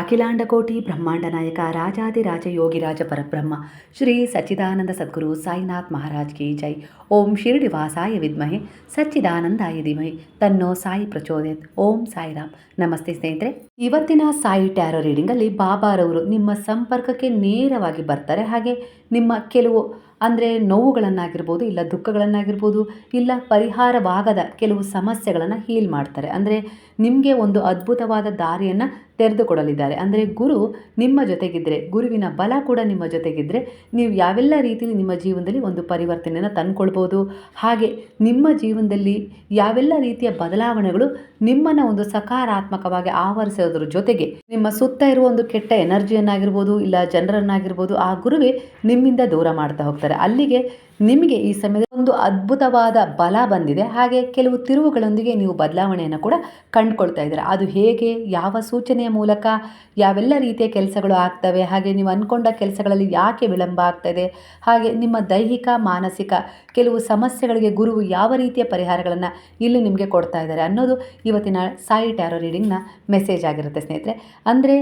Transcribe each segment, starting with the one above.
ಅಖಿಲಾಂಡಕೋಟಿ ಬ್ರಹ್ಮಾಂಡ ನಾಯಕ ರಾಜಾದಿರಾಜ ಯೋಗಿರಾಜ ಪರಬ್ರಹ್ಮ, ಶ್ರೀ ಸಚ್ಚಿದಾನಂದ ಸದ್ಗುರು ಸಾಯಿನಾಥ್ ಮಹಾರಾಜ್ ಕಿ ಜೈ. ಓಂ ಶಿರಡಿ ವಾಸಾಯ ವಿದ್ಮಹೆ, ಸಚ್ಚಿದಾನಂದಾಯ ಧೀಮಹಿ. ತನ್ನೋ ಸಾಯಿ ಪ್ರಚೋದಯತ್. ಓಂ ಸಾಯಿರಾಮ್. ನಮಸ್ತೆ ಸ್ನೇಹಿತರೆ. ಇವತ್ತಿನ ಸಾಯಿ ಟ್ಯಾರೋ ರೀಡಿಂಗಲ್ಲಿ ಬಾಬಾರವರು ನಿಮ್ಮ ಸಂಪರ್ಕಕ್ಕೆ ನೇರವಾಗಿ ಬರ್ತಾರೆ. ಹಾಗೆ ನಿಮ್ಮ ಕೆಲವು, ಅಂದರೆ ನೋವುಗಳನ್ನಾಗಿರ್ಬೋದು, ಇಲ್ಲ ದುಃಖಗಳನ್ನಾಗಿರ್ಬೋದು, ಇಲ್ಲ ಪರಿಹಾರವಾಗದ ಕೆಲವು ಸಮಸ್ಯೆಗಳನ್ನು ಹೀಲ್ ಮಾಡ್ತಾರೆ. ಅಂದರೆ ನಿಮಗೆ ಒಂದು ಅದ್ಭುತವಾದ ದಾರಿಯನ್ನು ತೆರೆದುಕೊಡಲಿದ್ದಾರೆ. ಅಂದರೆ ಗುರು ನಿಮ್ಮ ಜೊತೆಗಿದ್ದರೆ ಗುರುವಿನ ಬಲ ಕೂಡ ನಿಮ್ಮ ಜೊತೆಗಿದ್ದರೆ ನೀವು ಯಾವೆಲ್ಲ ರೀತಿಯಲ್ಲಿ ನಿಮ್ಮ ಜೀವನದಲ್ಲಿ ಒಂದು ಪರಿವರ್ತನೆಯನ್ನು ತಂದುಕೊಳ್ಬೋದು, ಹಾಗೆ ನಿಮ್ಮ ಜೀವನದಲ್ಲಿ ಯಾವೆಲ್ಲ ರೀತಿಯ ಬದಲಾವಣೆಗಳು ನಿಮ್ಮನ್ನು ಒಂದು ಸಕಾರಾತ್ಮಕವಾಗಿ ಆವರಿಸೋದ್ರ ಜೊತೆಗೆ ನಿಮ್ಮ ಸುತ್ತ ಇರುವ ಒಂದು ಕೆಟ್ಟ ಎನರ್ಜಿಯನ್ನಾಗಿರ್ಬೋದು ಇಲ್ಲ ಜನರನ್ನಾಗಿರ್ಬೋದು, ಆ ಗುರುವೇ ನಿಮ್ಮಿಂದ ದೂರ ಮಾಡ್ತಾ ಹೋಗ್ತಾರೆ. ಅಲ್ಲಿಗೆ ನಿಮಗೆ ಈ ಸಮಯದ ಒಂದು ಅದ್ಭುತವಾದ ಬಲ ಬಂದಿದೆ. ಹಾಗೆ ಕೆಲವು ತಿರುವುಗಳೊಂದಿಗೆ ನೀವು ಬದಲಾವಣೆಯನ್ನು ಕೂಡ ಕಂಡುಕೊಳ್ತಾ ಇದ್ದೀರಾ. ಅದು ಹೇಗೆ, ಯಾವ ಸೂಚನೆಯ ಮೂಲಕ ಯಾವೆಲ್ಲ ರೀತಿಯ ಕೆಲಸಗಳು ಆಗ್ತವೆ, ಹಾಗೆ ನೀವು ಅಂದ್ಕೊಂಡ ಕೆಲಸಗಳಲ್ಲಿ ಯಾಕೆ ವಿಳಂಬ ಆಗ್ತದೆ, ಹಾಗೆ ನಿಮ್ಮ ದೈಹಿಕ, ಮಾನಸಿಕ ಕೆಲವು ಸಮಸ್ಯೆಗಳಿಗೆ ಗುರುವು ಯಾವ ರೀತಿಯ ಪರಿಹಾರಗಳನ್ನು ಇಲ್ಲಿ ನಿಮಗೆ ಕೊಡ್ತಾ ಇದ್ದಾರೆ ಅನ್ನೋದು ಇವತ್ತಿನ ಸಾಯಿ ಟ್ಯಾರೋ ರೀಡಿಂಗ್ನ ಮೆಸೇಜ್ ಆಗಿರುತ್ತೆ ಸ್ನೇಹಿತರೆ. ಅಂದರೆ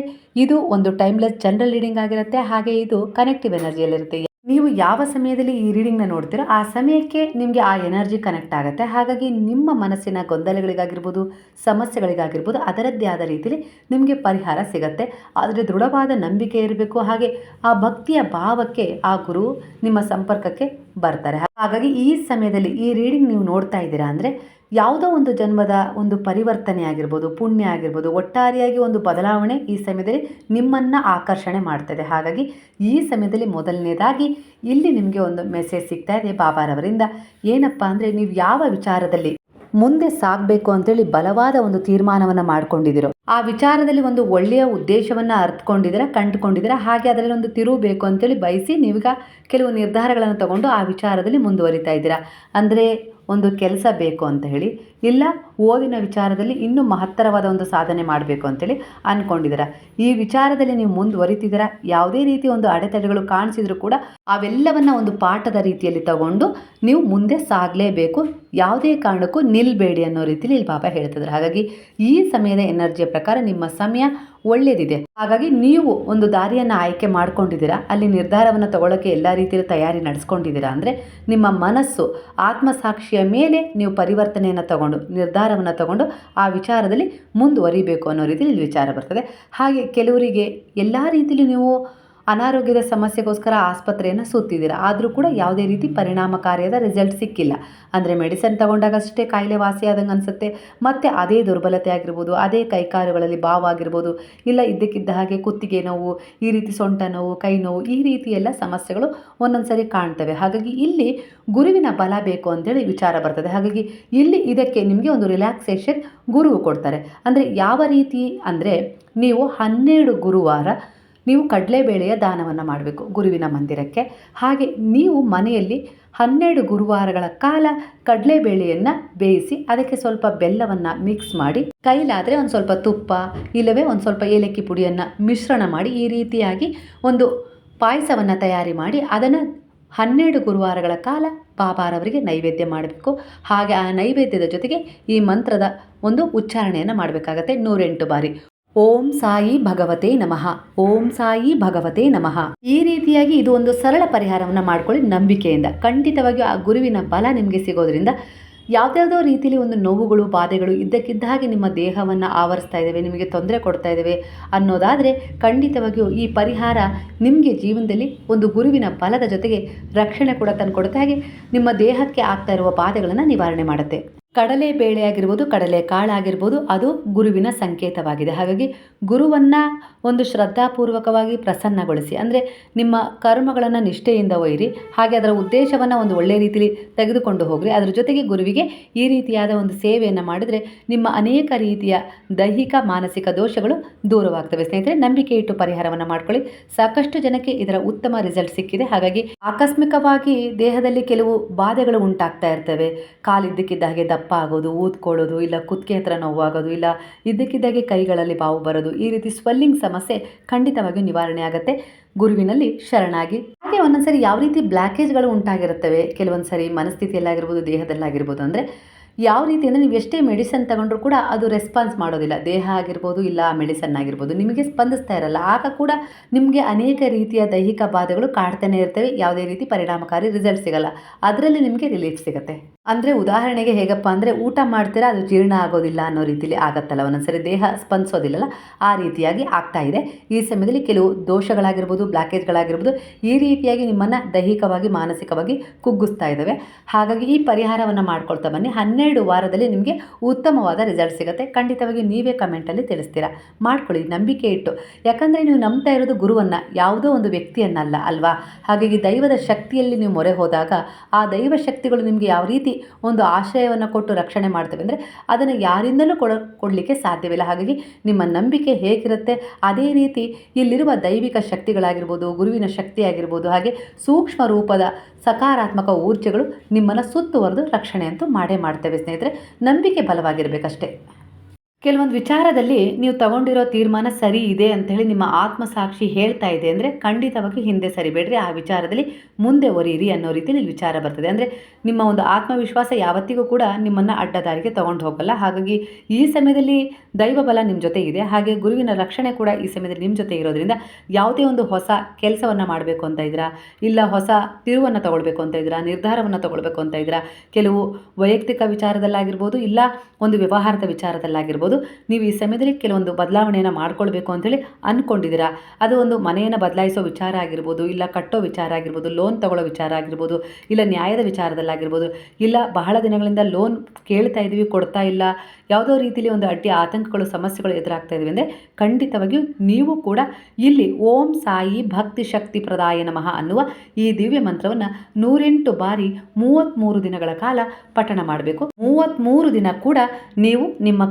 ಇದು ಒಂದು ಟೈಮ್ಲೆಸ್ ಜನರಲ್ ರೀಡಿಂಗ್ ಆಗಿರುತ್ತೆ, ಹಾಗೆ ಇದು ಕನೆಕ್ಟಿವ್ ಎನರ್ಜಿಯಲ್ಲಿರುತ್ತೆ ನೀವು ಯಾವ ಸಮಯದಲ್ಲಿ ಈ ರೀಡಿಂಗ್ನ ನೋಡ್ತೀರೋ ಆ ಸಮಯಕ್ಕೆ ನಿಮಗೆ ಆ ಎನರ್ಜಿ ಕನೆಕ್ಟ್ ಆಗುತ್ತೆ. ಹಾಗಾಗಿ ನಿಮ್ಮ ಮನಸ್ಸಿನ ಗೊಂದಲಗಳಿಗಾಗಿರ್ಬೋದು, ಸಮಸ್ಯೆಗಳಿಗಾಗಿರ್ಬೋದು, ಅದರದ್ದೇ ಆದ ರೀತಿಯಲ್ಲಿ ನಿಮಗೆ ಪರಿಹಾರ ಸಿಗತ್ತೆ. ಆದರೆ ದೃಢವಾದ ನಂಬಿಕೆ ಇರಬೇಕು. ಹಾಗೆ ಆ ಭಕ್ತಿಯ ಭಾವಕ್ಕೆ ಆ ಗುರು ನಿಮ್ಮ ಸಂಪರ್ಕಕ್ಕೆ ಬರ್ತಾರೆ. ಹಾಗಾಗಿ ಈ ಸಮಯದಲ್ಲಿ ಈ ರೀಡಿಂಗ್ ನೀವು ನೋಡ್ತಾ ಇದ್ದೀರಾ ಅಂದರೆ ಯಾವುದೋ ಒಂದು ಜನ್ಮದ ಒಂದು ಪರಿವರ್ತನೆ ಆಗಿರ್ಬೋದು, ಪುಣ್ಯ ಆಗಿರ್ಬೋದು, ಒಟ್ಟಾರೆಯಾಗಿ ಒಂದು ಬದಲಾವಣೆ ಈ ಸಮಯದಲ್ಲಿ ನಿಮ್ಮನ್ನು ಆಕರ್ಷಣೆ ಮಾಡ್ತದೆ. ಹಾಗಾಗಿ ಈ ಸಮಯದಲ್ಲಿ ಮೊದಲನೇದಾಗಿ ಇಲ್ಲಿ ನಿಮಗೆ ಒಂದು ಮೆಸೇಜ್ ಸಿಗ್ತಾ ಇದೆ ಬಾಬಾರವರಿಂದ. ಏನಪ್ಪ ಅಂದರೆ ನೀವು ಯಾವ ವಿಚಾರದಲ್ಲಿ ಮುಂದೆ ಸಾಗಬೇಕು ಅಂತೇಳಿ ಬಲವಾದ ಒಂದು ತೀರ್ಮಾನವನ್ನು ಮಾಡ್ಕೊಂಡಿದ್ದೀರೋ, ಆ ವಿಚಾರದಲ್ಲಿ ಒಂದು ಒಳ್ಳೆಯ ಉದ್ದೇಶವನ್ನು ಅರ್ಥಕೊಂಡಿದ್ದೀರಾ ಕಂಡುಕೊಂಡಿದ್ದೀರಾ, ಹಾಗೆ ಅದರಲ್ಲಿ ಒಂದು ತಿರುವು ಬೇಕು ಅಂತೇಳಿ ಬಯಸಿ ನೀವೀಗ ಕೆಲವು ನಿರ್ಧಾರಗಳನ್ನು ತಗೊಂಡು ಆ ವಿಚಾರದಲ್ಲಿ ಮುಂದುವರಿತಾ ಇದ್ದೀರಾ. ಅಂದರೆ ಒಂದು ಕೆಲಸ ಬೇಕು ಅಂತ ಹೇಳಿ, ಇಲ್ಲ ಓದಿನ ವಿಚಾರದಲ್ಲಿ ಇನ್ನೂ ಮಹತ್ತರವಾದ ಒಂದು ಸಾಧನೆ ಮಾಡಬೇಕು ಅಂತೇಳಿ ಅಂದ್ಕೊಂಡಿದ್ದೀರಾ ಈ ವಿಚಾರದಲ್ಲಿ ನೀವು ಮುಂದುವರಿತಿದ್ದೀರಾ ಯಾವುದೇ ರೀತಿ ಒಂದು ಅಡೆತಡೆಗಳು ಕಾಣಿಸಿದ್ರು ಕೂಡ ಅವೆಲ್ಲವನ್ನು ಒಂದು ಪಾಠದ ರೀತಿಯಲ್ಲಿ ತಗೊಂಡು ನೀವು ಮುಂದೆ ಸಾಗಲೇಬೇಕು. ಯಾವುದೇ ಕಾರಣಕ್ಕೂ ನಿಲ್ಲಬೇಡಿ ಅನ್ನೋ ರೀತಿಯಲ್ಲಿ ಇಲ್ಲಿ ಬಾಬಾ ಹೇಳ್ತಿದ್ದಾರೆ ಹಾಗಾಗಿ ಈ ಸಮಯದ ಎನರ್ಜಿಯ ಪ್ರಕಾರ ನಿಮ್ಮ ಸಮಯ ಒಳ್ಳೆಯದಿದೆ ಹಾಗಾಗಿ ನೀವು ಒಂದು ದಾರಿಯನ್ನು ಆಯ್ಕೆ ಮಾಡ್ಕೊಂಡಿದ್ದೀರಾ? ಅಲ್ಲಿ ನಿರ್ಧಾರವನ್ನು ತಗೊಳ್ಳೋಕ್ಕೆ ಎಲ್ಲ ರೀತಿಯಲ್ಲಿ ತಯಾರಿ ನಡೆಸ್ಕೊಂಡಿದ್ದೀರಾ? ಅಂದರೆ ನಿಮ್ಮ ಮನಸ್ಸು ಆತ್ಮಸಾಕ್ಷಿಯ ಮೇಲೆ ನೀವು ಪರಿವರ್ತನೆಯನ್ನು ತಗೊಂಡು, ನಿರ್ಧಾರವನ್ನು ತಗೊಂಡು ಆ ವಿಚಾರದಲ್ಲಿ ಮುಂದುವರಿಬೇಕು ಅನ್ನೋ ರೀತಿಯಲ್ಲಿ ವಿಚಾರ ಬರ್ತದೆ. ಹಾಗೆ ಕೆಲವರಿಗೆ ಎಲ್ಲ ರೀತಿಯಲ್ಲಿ ನೀವು ಅನಾರೋಗ್ಯದ ಸಮಸ್ಯೆಗೋಸ್ಕರ ಆಸ್ಪತ್ರೆಯನ್ನು ಸುತ್ತಿದ್ದೀರಾ. ಆದರೂ ಕೂಡ ಯಾವುದೇ ರೀತಿ ಪರಿಣಾಮಕಾರಿಯಾದ ರಿಸಲ್ಟ್ ಸಿಕ್ಕಿಲ್ಲ. ಅಂದರೆ ಮೆಡಿಸನ್ ತಗೊಂಡಾಗಷ್ಟೇ ಕಾಯಿಲೆ ವಾಸಿಯಾದಂಗೆ ಅನಿಸುತ್ತೆ. ಮತ್ತು ಅದೇ ದುರ್ಬಲತೆ ಆಗಿರ್ಬೋದು, ಅದೇ ಕೈಕಾಲುಗಳಲ್ಲಿ ಬಾವು ಆಗಿರ್ಬೋದು, ಇಲ್ಲ ಇದ್ದಕ್ಕಿದ್ದ ಹಾಗೆ ಕುತ್ತಿಗೆ ನೋವು, ಈ ರೀತಿ ಸೊಂಟ ನೋವು, ಕೈ ನೋವು, ಈ ರೀತಿ ಎಲ್ಲ ಸಮಸ್ಯೆಗಳು ಒಂದೊಂದು ಸರಿ ಕಾಣ್ತವೆ. ಹಾಗಾಗಿ ಇಲ್ಲಿ ಗುರುವಿನ ಬಲ ಬೇಕು ಅಂತೇಳಿ ವಿಚಾರ ಬರ್ತದೆ. ಹಾಗಾಗಿ ಇಲ್ಲಿ ಇದಕ್ಕೆ ನಿಮಗೆ ಒಂದು ರಿಲ್ಯಾಕ್ಸೇಷನ್ ಗುರುವು ಕೊಡ್ತಾರೆ. ಅಂದರೆ ಯಾವ ರೀತಿ ಅಂದರೆ ನೀವು ಹನ್ನೆರಡು ಗುರುವಾರ ನೀವು ಕಡಲೆಬೇಳೆಯ ದಾನವನ್ನು ಮಾಡಬೇಕು ಗುರುವಿನ ಮಂದಿರಕ್ಕೆ. ಹಾಗೆ ನೀವು ಮನೆಯಲ್ಲಿ ಹನ್ನೆರಡು ಗುರುವಾರಗಳ ಕಾಲ ಕಡಲೆಬೇಳೆಯನ್ನು ಬೇಯಿಸಿ ಅದಕ್ಕೆ ಸ್ವಲ್ಪ ಬೆಲ್ಲವನ್ನು ಮಿಕ್ಸ್ ಮಾಡಿ, ಕೈಲಾದರೆ ಒಂದು ಸ್ವಲ್ಪ ತುಪ್ಪ ಇಲ್ಲವೇ ಒಂದು ಸ್ವಲ್ಪ ಏಲಕ್ಕಿ ಪುಡಿಯನ್ನು ಮಿಶ್ರಣ ಮಾಡಿ ಈ ರೀತಿಯಾಗಿ ಒಂದು ಪಾಯಸವನ್ನು ತಯಾರಿ ಮಾಡಿ ಅದನ್ನು ಹನ್ನೆರಡು ಗುರುವಾರಗಳ ಕಾಲ ಬಾಬಾರವರಿಗೆ ನೈವೇದ್ಯ ಮಾಡಬೇಕು. ಹಾಗೆ ಆ ನೈವೇದ್ಯದ ಜೊತೆಗೆ ಈ ಮಂತ್ರದ ಒಂದು ಉಚ್ಚಾರಣೆಯನ್ನು ಮಾಡಬೇಕಾಗತ್ತೆ ನೂರೆಂಟು ಬಾರಿ. ಓಂ ಸಾಯಿ ಭಗವತೆ ನಮಃ. ಓಂ ಸಾಯಿ ಭಗವತೆ ನಮಃ. ಈ ರೀತಿಯಾಗಿ ಇದು ಒಂದು ಸರಳ ಪರಿಹಾರವನ್ನು ಮಾಡ್ಕೊಳ್ಳಿ ನಂಬಿಕೆಯಿಂದ. ಖಂಡಿತವಾಗಿಯೂ ಆ ಗುರುವಿನ ಬಲ ನಿಮಗೆ ಸಿಗೋದ್ರಿಂದ ಯಾವುದ್ಯಾವುದೋ ರೀತಿಯಲ್ಲಿ ಒಂದು ನೋವುಗಳು, ಬಾಧೆಗಳು ಇದ್ದಕ್ಕಿದ್ದ ಹಾಗೆ ನಿಮ್ಮ ದೇಹವನ್ನು ಆವರಿಸ್ತಾ ಇದ್ದಾವೆ ನಿಮಗೆ ತೊಂದರೆ ಕೊಡ್ತಾ ಇದ್ದಾವೆ ಅನ್ನೋದಾದರೆ ಖಂಡಿತವಾಗಿಯೂ ಈ ಪರಿಹಾರ ನಿಮಗೆ ಜೀವನದಲ್ಲಿ ಒಂದು ಗುರುವಿನ ಬಲದ ಜೊತೆಗೆ ರಕ್ಷಣೆ ಕೂಡ ತಂದು ಕೊಡುತ್ತೆ ಹಾಗೆ ನಿಮ್ಮ ದೇಹಕ್ಕೆ ಆಗ್ತಾ ಇರುವ ಬಾಧೆಗಳನ್ನು ನಿವಾರಣೆ ಮಾಡುತ್ತೆ. ಕಡಲೆ ಬೇಳೆ ಆಗಿರ್ಬೋದು, ಕಡಲೆ ಕಾಳಾಗಿರ್ಬೋದು ಅದು ಗುರುವಿನ ಸಂಕೇತವಾಗಿದೆ. ಹಾಗಾಗಿ ಗುರುವನ್ನು ಒಂದು ಶ್ರದ್ಧಾಪೂರ್ವಕವಾಗಿ ಪ್ರಸನ್ನಗೊಳಿಸಿ, ಅಂದರೆ ನಿಮ್ಮ ಕರ್ಮಗಳನ್ನು ನಿಷ್ಠೆಯಿಂದ ಒಯ್ಯಿರಿ, ಹಾಗೆ ಅದರ ಉದ್ದೇಶವನ್ನು ಒಂದು ಒಳ್ಳೆಯ ರೀತಿಯಲ್ಲಿ ತೆಗೆದುಕೊಂಡು ಹೋಗ್ರಿ. ಅದರ ಜೊತೆಗೆ ಗುರುವಿಗೆ ಈ ರೀತಿಯಾದ ಒಂದು ಸೇವೆಯನ್ನು ಮಾಡಿದರೆ ನಿಮ್ಮ ಅನೇಕ ರೀತಿಯ ದೈಹಿಕ, ಮಾನಸಿಕ ದೋಷಗಳು ದೂರವಾಗ್ತವೆ. ಸ್ನೇಹಿತರೆ ನಂಬಿಕೆ ಇಟ್ಟು ಪರಿಹಾರವನ್ನು ಮಾಡ್ಕೊಳ್ಳಿ. ಸಾಕಷ್ಟು ಜನಕ್ಕೆ ಇದರ ಉತ್ತಮ ರಿಸಲ್ಟ್ ಸಿಕ್ಕಿದೆ. ಹಾಗಾಗಿ ಆಕಸ್ಮಿಕವಾಗಿ ದೇಹದಲ್ಲಿ ಕೆಲವು ಬಾಧೆಗಳು ಉಂಟಾಗ್ತಾ ಇರ್ತವೆ. ಕಾಲಿದ್ದಕ್ಕಿದ್ದ ಹಾಗೆ ಆಗೋದು ಊದ್ಕೊಳ್ಳೋದು, ಇಲ್ಲ ಕುತ್ತಿಗೆ ಹತ್ರ ನೋವಾಗೋದು, ಇಲ್ಲ ಇದ್ದಕ್ಕಿದ್ದಾಗೆ ಕೈಗಳಲ್ಲಿ ಬಾವು ಬರೋದು, ಈ ರೀತಿ ಸ್ವೆಲ್ಲಿಂಗ್ ಸಮಸ್ಯೆ ಖಂಡಿತವಾಗಿಯೂ ನಿವಾರಣೆ ಆಗುತ್ತೆ. ಗುರುವಿನಲ್ಲಿ ಶರಣಾಗಿ. ಹಾಗೆ ಒಂದೊಂದ್ಸರಿ ಯಾವ ರೀತಿ ಬ್ಲ್ಯಾಕೇಜ್ಗಳು ಉಂಟಾಗಿರುತ್ತವೆ? ಕೆಲವೊಂದು ಸಾರಿ ಮನಸ್ಥಿತಿಯಲ್ಲಾಗಿರ್ಬೋದು, ದೇಹದಲ್ಲಾಗಿರ್ಬೋದು ಅಂದರೆ ಯಾವ ರೀತಿ ಅಂದರೆ ನೀವು ಎಷ್ಟೇ ಮೆಡಿಸನ್ ತಗೊಂಡ್ರೂ ಕೂಡ ಅದು ರೆಸ್ಪಾನ್ಸ್ ಮಾಡೋದಿಲ್ಲ. ದೇಹ ಆಗಿರ್ಬೋದು ಇಲ್ಲ ಮೆಡಿಸನ್ ಆಗಿರ್ಬೋದು. ನಿಮಗೆ ಸ್ಪಂದಿಸ್ತಾ ಇರಲ್ಲ. ಆಗ ಕೂಡ ನಿಮಗೆ ಅನೇಕ ರೀತಿಯ ದೈಹಿಕ ಬಾಧೆಗಳು ಕಾಡ್ತಾನೆ ಇರ್ತವೆ. ಯಾವುದೇ ರೀತಿ ಪರಿಣಾಮಕಾರಿ ರಿಸಲ್ಟ್ ಸಿಗಲ್ಲ. ಅದರಲ್ಲಿ ನಿಮಗೆ ರಿಲೀಫ್ ಸಿಗುತ್ತೆ. ಅಂದರೆ ಉದಾಹರಣೆಗೆ ಹೇಗಪ್ಪ ಅಂದರೆ ಊಟ ಮಾಡ್ತೀರಾ, ಅದು ಜೀರ್ಣ ಆಗೋದಿಲ್ಲ ಅನ್ನೋ ರೀತಿಯಲ್ಲಿ ಆಗತ್ತಲ್ಲ. ಒಂದೊಂದ್ಸರಿ ದೇಹ ಸ್ಪಂದಿಸೋದಿಲ್ಲಲ್ಲ. ಆ ರೀತಿಯಾಗಿ ಆಗ್ತಾ ಇದೆ. ಈ ಸಮಯದಲ್ಲಿ ಕೆಲವು ದೋಷಗಳಾಗಿರ್ಬೋದು ಬ್ಲಾಕೇಜ್ಗಳಾಗಿರ್ಬೋದು ಈ ರೀತಿಯಾಗಿ ನಿಮ್ಮನ್ನು ದೈಹಿಕವಾಗಿ, ಮಾನಸಿಕವಾಗಿ ಕುಗ್ಗಿಸ್ತಾ ಇದ್ದಾವೆ. ಹಾಗಾಗಿ ಈ ಪರಿಹಾರವನ್ನು ಮಾಡ್ಕೊಳ್ತಾ ಬನ್ನಿ. ಹನ್ನೆರಡು ವಾರದಲ್ಲಿ ನಿಮಗೆ ಉತ್ತಮವಾದ ರಿಸಲ್ಟ್ ಸಿಗುತ್ತೆ. ಖಂಡಿತವಾಗಿ ನೀವೇ ಕಮೆಂಟಲ್ಲಿ ತಿಳಿಸ್ತೀರಾ. ಮಾಡ್ಕೊಳ್ಳಿ, ನಂಬಿಕೆ ಇಟ್ಟು. ಯಾಕಂದರೆ ನೀವು ನಂಬ್ತಾ ಇರೋದು ಗುರುವನ್ನು, ಯಾವುದೋ ಒಂದು ವ್ಯಕ್ತಿಯನ್ನಲ್ಲ ಅಲ್ವಾ? ಹಾಗಾಗಿ ದೈವದ ಶಕ್ತಿಯಲ್ಲಿ ನೀವು ಮೊರೆ ಹೋದಾಗ ಆ ದೈವ ಶಕ್ತಿಗಳು ನಿಮಗೆ ಯಾವ ರೀತಿ ಒಂದು ಆಶ್ರಯವನ್ನು ಕೊಟ್ಟು ರಕ್ಷಣೆ ಮಾಡ್ತವೆ ಅಂದರೆ ಅದನ್ನು ಯಾರಿಂದಲೂ ಕೊಡ, ಕೊಡಲಿಕ್ಕೆ ಸಾಧ್ಯವಿಲ್ಲ. ಹಾಗಾಗಿ ನಿಮ್ಮ ನಂಬಿಕೆ ಹೇಗಿರುತ್ತೆ, ಅದೇ ರೀತಿ ಇಲ್ಲಿರುವ ದೈವಿಕ ಶಕ್ತಿಗಳಾಗಿರ್ಬೋದು, ಗುರುವಿನ ಶಕ್ತಿ ಆಗಿರ್ಬೋದು ಹಾಗೆ ಸೂಕ್ಷ್ಮ ರೂಪದ ಸಕಾರಾತ್ಮಕ ಊರ್ಜೆಗಳು ನಿಮ್ಮನ್ನು ಸುತ್ತುವರೆದು ರಕ್ಷಣೆ ಅಂತೂ ಮಾಡೇ ಮಾಡ್ತೇವೆ. ಸ್ನೇಹಿತರೆ ನಂಬಿಕೆ ಬಲವಾಗಿರಬೇಕಷ್ಟೇ. ಕೆಲವೊಂದು ವಿಚಾರದಲ್ಲಿ ನೀವು ತಗೊಂಡಿರೋ ತೀರ್ಮಾನ ಸರಿ ಇದೆ ಅಂಥೇಳಿ ನಿಮ್ಮ ಆತ್ಮಸಾಕ್ಷಿ ಹೇಳ್ತಾ ಇದೆ ಅಂದರೆ ಖಂಡಿತವಾಗಿ ಹಿಂದೆ ಸರಿಬೇಡ್ರಿ ಆ ವಿಚಾರದಲ್ಲಿ ಮುಂದೆ ಒರೀರಿ ಅನ್ನೋ ರೀತಿಯಲ್ಲಿ ವಿಚಾರ ಬರ್ತದೆ. ಅಂದರೆ ನಿಮ್ಮ ಒಂದು ಆತ್ಮವಿಶ್ವಾಸ ಯಾವತ್ತಿಗೂ ಕೂಡ ನಿಮ್ಮನ್ನು ಅಡ್ಡದಾರಿಗೆ ತಗೊಂಡು ಹೋಗಲ್ಲ. ಹಾಗಾಗಿ ಈ ಸಮಯದಲ್ಲಿ ದೈವ ಬಲ ನಿಮ್ಮ ಜೊತೆ ಇದೆ. ಹಾಗೆ ಗುರುವಿನ ರಕ್ಷಣೆ ಕೂಡ ಈ ಸಮಯದಲ್ಲಿ ನಿಮ್ಮ ಜೊತೆ ಇರೋದ್ರಿಂದ ಯಾವುದೇ ಒಂದು ಹೊಸ ಕೆಲಸವನ್ನು ಮಾಡಬೇಕು ಅಂತ ಇದ್ದೀರಾ? ಇಲ್ಲ ಹೊಸ ತಿರುವನ್ನು ತಗೊಳ್ಬೇಕು ಅಂತ ಇದ್ದೀರಾ? ನಿರ್ಧಾರವನ್ನು ತಗೊಳ್ಬೇಕು ಅಂತ ಇದ್ದೀರಾ? ಕೆಲವು ವೈಯಕ್ತಿಕ ವಿಚಾರದಲ್ಲಾಗಿರ್ಬೋದು, ಇಲ್ಲ ಒಂದು ವ್ಯವಹಾರದ ವಿಚಾರದಲ್ಲಾಗಿರ್ಬೋದು ನೀವು ಈ ಸಮಯದಲ್ಲಿ ಕೆಲವೊಂದು ಬದಲಾವಣೆಯನ್ನು ಮಾಡ್ಕೊಳ್ಬೇಕು ಅಂತೇಳಿ ಅಂದ್ಕೊಂಡಿದ್ದೀರಾ ಅದು ಒಂದು ಮನೆಯನ್ನು ಬದಲಾಯಿಸೋ ವಿಚಾರ ಆಗಿರ್ಬೋದು, ಇಲ್ಲ ಕಟ್ಟೋ ವಿಚಾರ ಆಗಿರ್ಬೋದು ಲೋನ್ ತಗೊಳ್ಳೋ ವಿಚಾರ ಆಗಿರ್ಬೋದು, ಇಲ್ಲ ನ್ಯಾಯದ ವಿಚಾರದಲ್ಲಾಗಿರ್ಬೋದು, ಇಲ್ಲ ಬಹಳ ದಿನಗಳಿಂದ ಲೋನ್ ಕೇಳ್ತಾ ಇದ್ದೀವಿ ಕೊಡ್ತಾ ಇಲ್ಲ, ಯಾವುದೋ ರೀತಿಯಲ್ಲಿ ಒಂದು ಅಡ್ಡಿ ಆತಂಕಗಳು, ಸಮಸ್ಯೆಗಳು ಎದುರಾಗ್ತಾ ಇದ್ದೀವಿ ಅಂದರೆ ಖಂಡಿತವಾಗಿಯೂ ನೀವು ಕೂಡ ಇಲ್ಲಿ ಓಂ ಸಾಯಿ ಭಕ್ತಿ ಶಕ್ತಿ ಪ್ರದಾಯ ನಮಃ ಅನ್ನುವ ಈ ದಿವ್ಯ ಮಂತ್ರವನ್ನು ನೂರೆಂಟು ಬಾರಿ ಮೂವತ್ತ್ಮೂರು ದಿನಗಳ ಕಾಲ ಪಠಣ ಮಾಡಬೇಕು. ಮೂವತ್ತ್ಮೂರು ದಿನ ಕೂಡ ನೀವು ನಿಮ್ಮ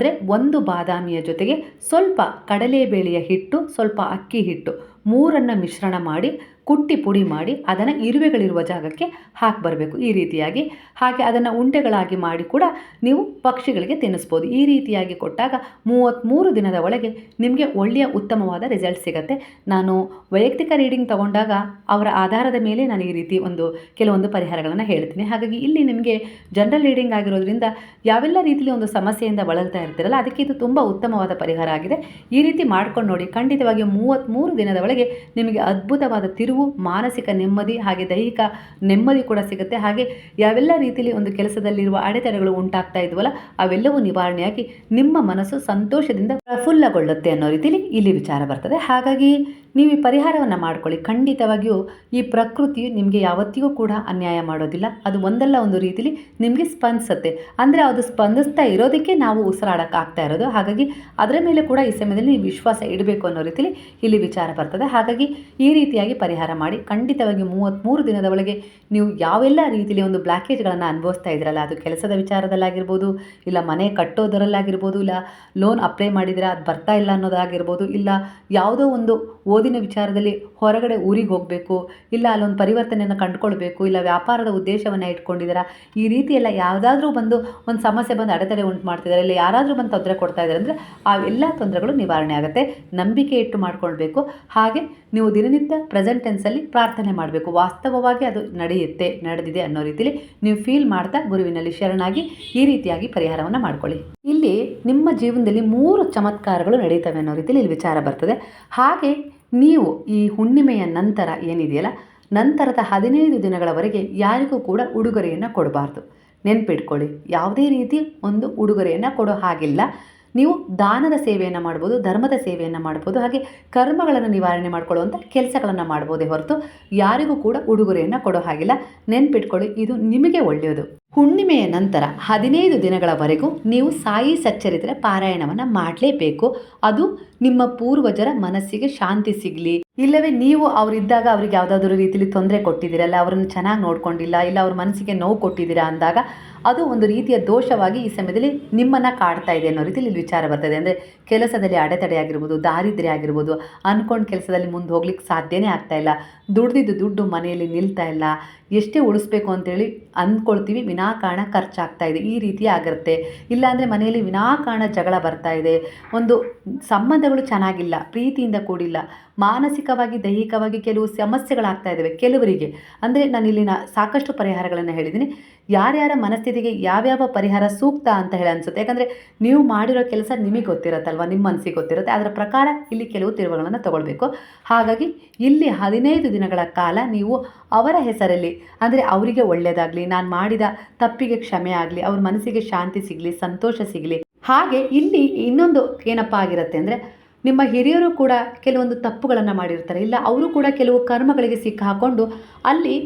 ಕೈಲಾದರೆ ಒಂದು ಬಾದಾಮಿಯ ಜೊತೆಗೆ ಸ್ವಲ್ಪ ಕಡಲೆಬೇಳೆಯ ಹಿಟ್ಟು ಸ್ವಲ್ಪ ಅಕ್ಕಿ ಹಿಟ್ಟು ಮೂರನ್ನು ಮಿಶ್ರಣ ಮಾಡಿ ಕುಟ್ಟಿ ಪುಡಿ ಮಾಡಿ ಅದನ್ನು ಇರುವೆಗಳಿರುವ ಜಾಗಕ್ಕೆ ಹಾಕಿ ಬರಬೇಕು. ಈ ರೀತಿಯಾಗಿ ಹಾಗೆ ಅದನ್ನು ಉಂಡೆಗಳಾಗಿ ಮಾಡಿ ಕೂಡ ನೀವು ಪಕ್ಷಿಗಳಿಗೆ ತಿನ್ನಿಸ್ಬೋದು. ಈ ರೀತಿಯಾಗಿ ಕೊಟ್ಟಾಗ ಮೂವತ್ತ್ಮೂರು ದಿನದ ಒಳಗೆ ನಿಮಗೆ ಒಳ್ಳೆಯ ಉತ್ತಮವಾದ ರಿಸಲ್ಟ್ ಸಿಗುತ್ತೆ. ನಾನು ವೈಯಕ್ತಿಕ ರೀಡಿಂಗ್ ತಗೊಂಡಾಗ ಅವರ ಆಧಾರದ ಮೇಲೆ ನಾನು ಈ ರೀತಿ ಒಂದು ಕೆಲವೊಂದು ಪರಿಹಾರಗಳನ್ನು ಹೇಳ್ತೀನಿ. ಹಾಗಾಗಿ ಇಲ್ಲಿ ನಿಮಗೆ ಜನರಲ್ ರೀಡಿಂಗ್ ಆಗಿರೋದ್ರಿಂದ ಯಾವೆಲ್ಲ ರೀತಿಯಲ್ಲಿ ಒಂದು ಸಮಸ್ಯೆಯಿಂದ ಬಳಲ್ತಾ ಇರ್ತೀರಲ್ಲ ಅದಕ್ಕೆ ಇದು ತುಂಬ ಉತ್ತಮವಾದ ಪರಿಹಾರ ಆಗಿದೆ. ಈ ರೀತಿ ಮಾಡ್ಕೊಂಡು ನೋಡಿ ಖಂಡಿತವಾಗಿ ಮೂವತ್ತ್ಮೂರು ದಿನದ ಒಳಗೆ ನಿಮಗೆ ಅದ್ಭುತವಾದ ತಿರುವು ಮಾನಸಿಕ ನೆಮ್ಮದಿ ಹಾಗೆ ದೈಹಿಕ ನೆಮ್ಮದಿ ಕೂಡ ಸಿಗುತ್ತೆ. ಹಾಗೆ ಯಾವೆಲ್ಲ ರೀತಿಯಲ್ಲಿ ಒಂದು ಕೆಲಸದಲ್ಲಿರುವ ಅಡೆತಡೆಗಳು ಉಂಟಾಗ್ತಾ ಇದ್ವಲ್ಲ, ಅವೆಲ್ಲವೂ ನಿವಾರಣೆಯಾಗಿ ನಿಮ್ಮ ಮನಸ್ಸು ಸಂತೋಷದಿಂದ ಪ್ರಫುಲ್ಲಗೊಳ್ಳುತ್ತೆ ಅನ್ನೋ ರೀತಿಯಲ್ಲಿ ಇಲ್ಲಿ ವಿಚಾರ ಬರ್ತದೆ. ಹಾಗಾಗಿ ನೀವು ಈ ಪರಿಹಾರವನ್ನು ಮಾಡ್ಕೊಳ್ಳಿ. ಖಂಡಿತವಾಗಿಯೂ ಈ ಪ್ರಕೃತಿಯು ನಿಮಗೆ ಯಾವತ್ತಿಗೂ ಕೂಡ ಅನ್ಯಾಯ ಮಾಡೋದಿಲ್ಲ. ಅದು ಒಂದಲ್ಲ ಒಂದು ರೀತಿಲಿ ನಿಮಗೆ ಸ್ಪಂದಿಸುತ್ತೆ. ಅಂದರೆ ಅದು ಸ್ಪಂದಿಸ್ತಾ ಇರೋದಕ್ಕೆ ನಾವು ಉಸಿರಾಡೋಕ್ಕಾಗ್ತಾ ಇರೋದು. ಹಾಗಾಗಿ ಅದರ ಮೇಲೆ ಕೂಡ ಈ ಸಮಯದಲ್ಲಿ ನೀವು ವಿಶ್ವಾಸ ಇಡಬೇಕು ಅನ್ನೋ ರೀತಿಲಿ ಇಲ್ಲಿ ವಿಚಾರ ಬರ್ತದೆ. ಹಾಗಾಗಿ ಈ ರೀತಿಯಾಗಿ ಪರಿಹಾರ ಮಾಡಿ. ಖಂಡಿತವಾಗಿ ಮೂವತ್ತ್ಮೂರು ದಿನದ ಒಳಗೆ ನೀವು ಯಾವೆಲ್ಲ ರೀತಿಯಲ್ಲಿ ಒಂದು ಬ್ಲಾಕೇಜ್ಗಳನ್ನು ಅನುಭವಿಸ್ತಾ ಇದ್ರಲ್ಲ ಅದು ಕೆಲಸದ ವಿಚಾರದಲ್ಲಾಗಿರ್ಬೋದು, ಇಲ್ಲ ಮನೆ ಕಟ್ಟೋದರಲ್ಲಾಗಿರ್ಬೋದು, ಇಲ್ಲ ಲೋನ್ ಅಪ್ಲೈ ಮಾಡಿದರೆ ಅದು ಬರ್ತಾ ಇಲ್ಲ ಅನ್ನೋದಾಗಿರ್ಬೋದು, ಇಲ್ಲ ಯಾವುದೋ ಒಂದು ಓದಿನ ವಿಚಾರದಲ್ಲಿ ಹೊರಗಡೆ ಊರಿಗೆ ಹೋಗಬೇಕು, ಇಲ್ಲ ಅಲ್ಲೊಂದು ಪರಿವರ್ತನೆಯನ್ನು ಕಂಡುಕೊಳ್ಬೇಕು, ಇಲ್ಲ ವ್ಯಾಪಾರದ ಉದ್ದೇಶವನ್ನು ಇಟ್ಕೊಂಡಿದ್ದೀರಾ, ಈ ರೀತಿ ಎಲ್ಲ ಯಾವುದಾದ್ರೂ ಬಂದು ಒಂದು ಸಮಸ್ಯೆ ಬಂದು ಅಡೆತಡೆ ಉಂಟು ಮಾಡ್ತಿದ್ದಾರೆ, ಇಲ್ಲ ಯಾರಾದರೂ ಬಂದು ತೊಂದರೆ ಕೊಡ್ತಾ ಇದ್ದಾರೆ ಅಂದರೆ ಆ ಎಲ್ಲ ತೊಂದರೆಗಳು ನಿವಾರಣೆ ಆಗುತ್ತೆ. ನಂಬಿಕೆ ಇಟ್ಟು ಮಾಡ್ಕೊಳ್ಬೇಕು. ಹಾಗೆ ನೀವು ದಿನನಿತ್ಯ ಪ್ರೆಸೆಂಟ್ ಟೆನ್ಸಲ್ಲಿ ಪ್ರಾರ್ಥನೆ ಮಾಡಬೇಕು. ವಾಸ್ತವವಾಗಿ ಅದು ನಡೆಯುತ್ತೆ, ನಡೆದಿದೆ ಅನ್ನೋ ರೀತಿಯಲ್ಲಿ ನೀವು ಫೀಲ್ ಮಾಡ್ತಾ ಗುರುವಿನಲ್ಲಿ ಶರಣಾಗಿ ಈ ರೀತಿಯಾಗಿ ಪರಿಹಾರವನ್ನು ಮಾಡ್ಕೊಳ್ಳಿ. ಇಲ್ಲಿ ನಿಮ್ಮ ಜೀವನದಲ್ಲಿ ಮೂರು ಚಮತ್ಕಾರಗಳು ನಡೀತವೆ ಅನ್ನೋ ರೀತಿಯಲ್ಲಿ ಇಲ್ಲಿ ವಿಚಾರ ಬರ್ತದೆ. ಹಾಗೆ ನೀವು ಈ ಹುಣ್ಣಿಮೆಯ ನಂತರ ಏನಿದೆಯಲ್ಲ, ನಂತರದ ಹದಿನೈದು ದಿನಗಳವರೆಗೆ ಯಾರಿಗೂ ಕೂಡ ಉಡುಗೊರೆಯನ್ನು ಕೊಡಬಾರ್ದು. ನೆನ್ಪಿಟ್ಕೊಳ್ಳಿ, ಯಾವುದೇ ರೀತಿ ಒಂದು ಉಡುಗೊರೆಯನ್ನು ಕೊಡೋ ಹಾಗಿಲ್ಲ. ನೀವು ದಾನದ ಸೇವೆಯನ್ನು ಮಾಡ್ಬೋದು, ಧರ್ಮದ ಸೇವೆಯನ್ನು ಮಾಡ್ಬೋದು, ಹಾಗೆ ಕರ್ಮಗಳನ್ನು ನಿವಾರಣೆ ಮಾಡ್ಕೊಳ್ಳುವಂಥ ಕೆಲಸಗಳನ್ನು ಮಾಡ್ಬೋದೇ ಹೊರತು ಯಾರಿಗೂ ಕೂಡ ಉಡುಗೊರೆಯನ್ನು ಕೊಡೋ ಹಾಗಿಲ್ಲ. ನೆನ್ಪಿಟ್ಕೊಳ್ಳಿ, ಇದು ನಿಮಗೆ ಒಳ್ಳೆಯದು. ಹುಣ್ಣಿಮೆಯ ನಂತರ ಹದಿನೈದು ದಿನಗಳವರೆಗೂ ನೀವು ಸಾಯಿ ಸಚ್ಚರಿತ್ರೆ ಪಾರಾಯಣವನ್ನು ಮಾಡಲೇಬೇಕು. ಅದು ನಿಮ್ಮ ಪೂರ್ವಜರ ಮನಸ್ಸಿಗೆ ಶಾಂತಿ ಸಿಗಲಿ. ಇಲ್ಲವೇ ನೀವು ಅವರಿದ್ದಾಗ ಅವ್ರಿಗೆ ಯಾವುದಾದ್ರೂ ರೀತಿಯಲ್ಲಿ ತೊಂದರೆ ಕೊಟ್ಟಿದ್ದೀರಲ್ಲ, ಅವರನ್ನು ಚೆನ್ನಾಗಿ ನೋಡ್ಕೊಂಡಿಲ್ಲ, ಇಲ್ಲ ಅವ್ರ ಮನಸ್ಸಿಗೆ ನೋವು ಕೊಟ್ಟಿದ್ದೀರಾ ಅಂದಾಗ ಅದು ಒಂದು ರೀತಿಯ ದೋಷವಾಗಿ ಈ ಸಮಯದಲ್ಲಿ ನಿಮ್ಮನ್ನು ಕಾಡ್ತಾ ಇದೆ ಅನ್ನೋ ರೀತಿಯಲ್ಲಿ ವಿಚಾರ ಬರ್ತದೆ. ಅಂದರೆ ಕೆಲಸದಲ್ಲಿ ಅಡೆತಡೆ ಆಗಿರ್ಬೋದು, ದಾರಿದ್ರ್ಯ ಆಗಿರ್ಬೋದು ಅಂದ್ಕೊಂಡು ಕೆಲಸದಲ್ಲಿ ಮುಂದೆ ಹೋಗ್ಲಿಕ್ಕೆ ಸಾಧ್ಯನೇ ಆಗ್ತಾ ಇಲ್ಲ. ದುಡ್ದಿದ್ದು ದುಡ್ಡು ಮನೆಯಲ್ಲಿ ನಿಲ್ತಾ ಇಲ್ಲ. ಎಷ್ಟೇ ಉಳಿಸ್ಬೇಕು ಅಂತೇಳಿ ಅಂದ್ಕೊಳ್ತೀವಿ, ವಿನಾಕಾರಣ ಖರ್ಚಾಗ್ತಾ ಇದೆ, ಈ ರೀತಿ ಆಗಿರುತ್ತೆ. ಇಲ್ಲಾಂದರೆ ಮನೆಯಲ್ಲಿ ವಿನಾಕಾರಣ ಜಗಳ ಬರ್ತಾ ಇದೆ. ಒಂದು ಸಂಬಂಧಗಳು ಚೆನ್ನಾಗಿಲ್ಲ, ಪ್ರೀತಿಯಿಂದ ಕೂಡಿಲ್ಲ, ಮಾನಸಿಕವಾಗಿ, ದೈಹಿಕವಾಗಿ ಕೆಲವು ಸಮಸ್ಯೆಗಳಾಗ್ತಾ ಇದ್ದಾವೆ ಕೆಲವರಿಗೆ. ಅಂದರೆ ನಾನು ಇಲ್ಲಿನ ಸಾಕಷ್ಟು ಪರಿಹಾರಗಳನ್ನು ಹೇಳಿದ್ದೀನಿ. ಯಾರ್ಯಾರ ಮನಸ್ಥಿತಿಗೆ ಯಾವ್ಯಾವ ಪರಿಹಾರ ಸೂಕ್ತ ಅಂತ ಹೇಳಿ ಅನಿಸುತ್ತೆ. ಯಾಕಂದರೆ ನೀವು ಮಾಡಿರೋ ಕೆಲಸ ನಿಮಗೆ ಗೊತ್ತಿರುತ್ತಲ್ವ, ನಿಮ್ಮ ಮನಸ್ಸಿಗೆ ಗೊತ್ತಿರುತ್ತೆ. ಅದರ ಪ್ರಕಾರ ಇಲ್ಲಿ ಕೆಲವು ತಿರುವುಗಳನ್ನು ತಗೊಳ್ಬೇಕು. ಹಾಗಾಗಿ ಇಲ್ಲಿ ಹದಿನೈದು ದಿನಗಳ ಕಾಲ ನೀವು ಅವರ ಹೆಸರಲ್ಲಿ ಅಂದರೆ ಅವರಿಗೆ ಒಳ್ಳೆಯದಾಗಲಿ ನಾನು ಮಾಡಿದ ತಪ್ಪಿಗೆ ಕ್ಷಮೆ ಆಗಲಿ, ಅವ್ರ ಮನಸ್ಸಿಗೆ ಶಾಂತಿ ಸಿಗಲಿ, ಸಂತೋಷ ಸಿಗಲಿ. ಹಾಗೆ ಇಲ್ಲಿ ಇನ್ನೊಂದು ಏನಪ್ಪ ಆಗಿರುತ್ತೆ ಅಂದರೆ, ನಿಮ್ಮ ಹಿರಿಯರು ಕೂಡ ಕೆಲವೊಂದು ತಪ್ಪುಗಳನ್ನು ಮಾಡಿರ್ತಾರೆ. ಇಲ್ಲ, ಅವರು ಕೂಡ ಕೆಲವು ಕರ್ಮಗಳಿಗೆ ಸಿಕ್ಕಾಕೊಂಡು ಅಲ್ಲಿ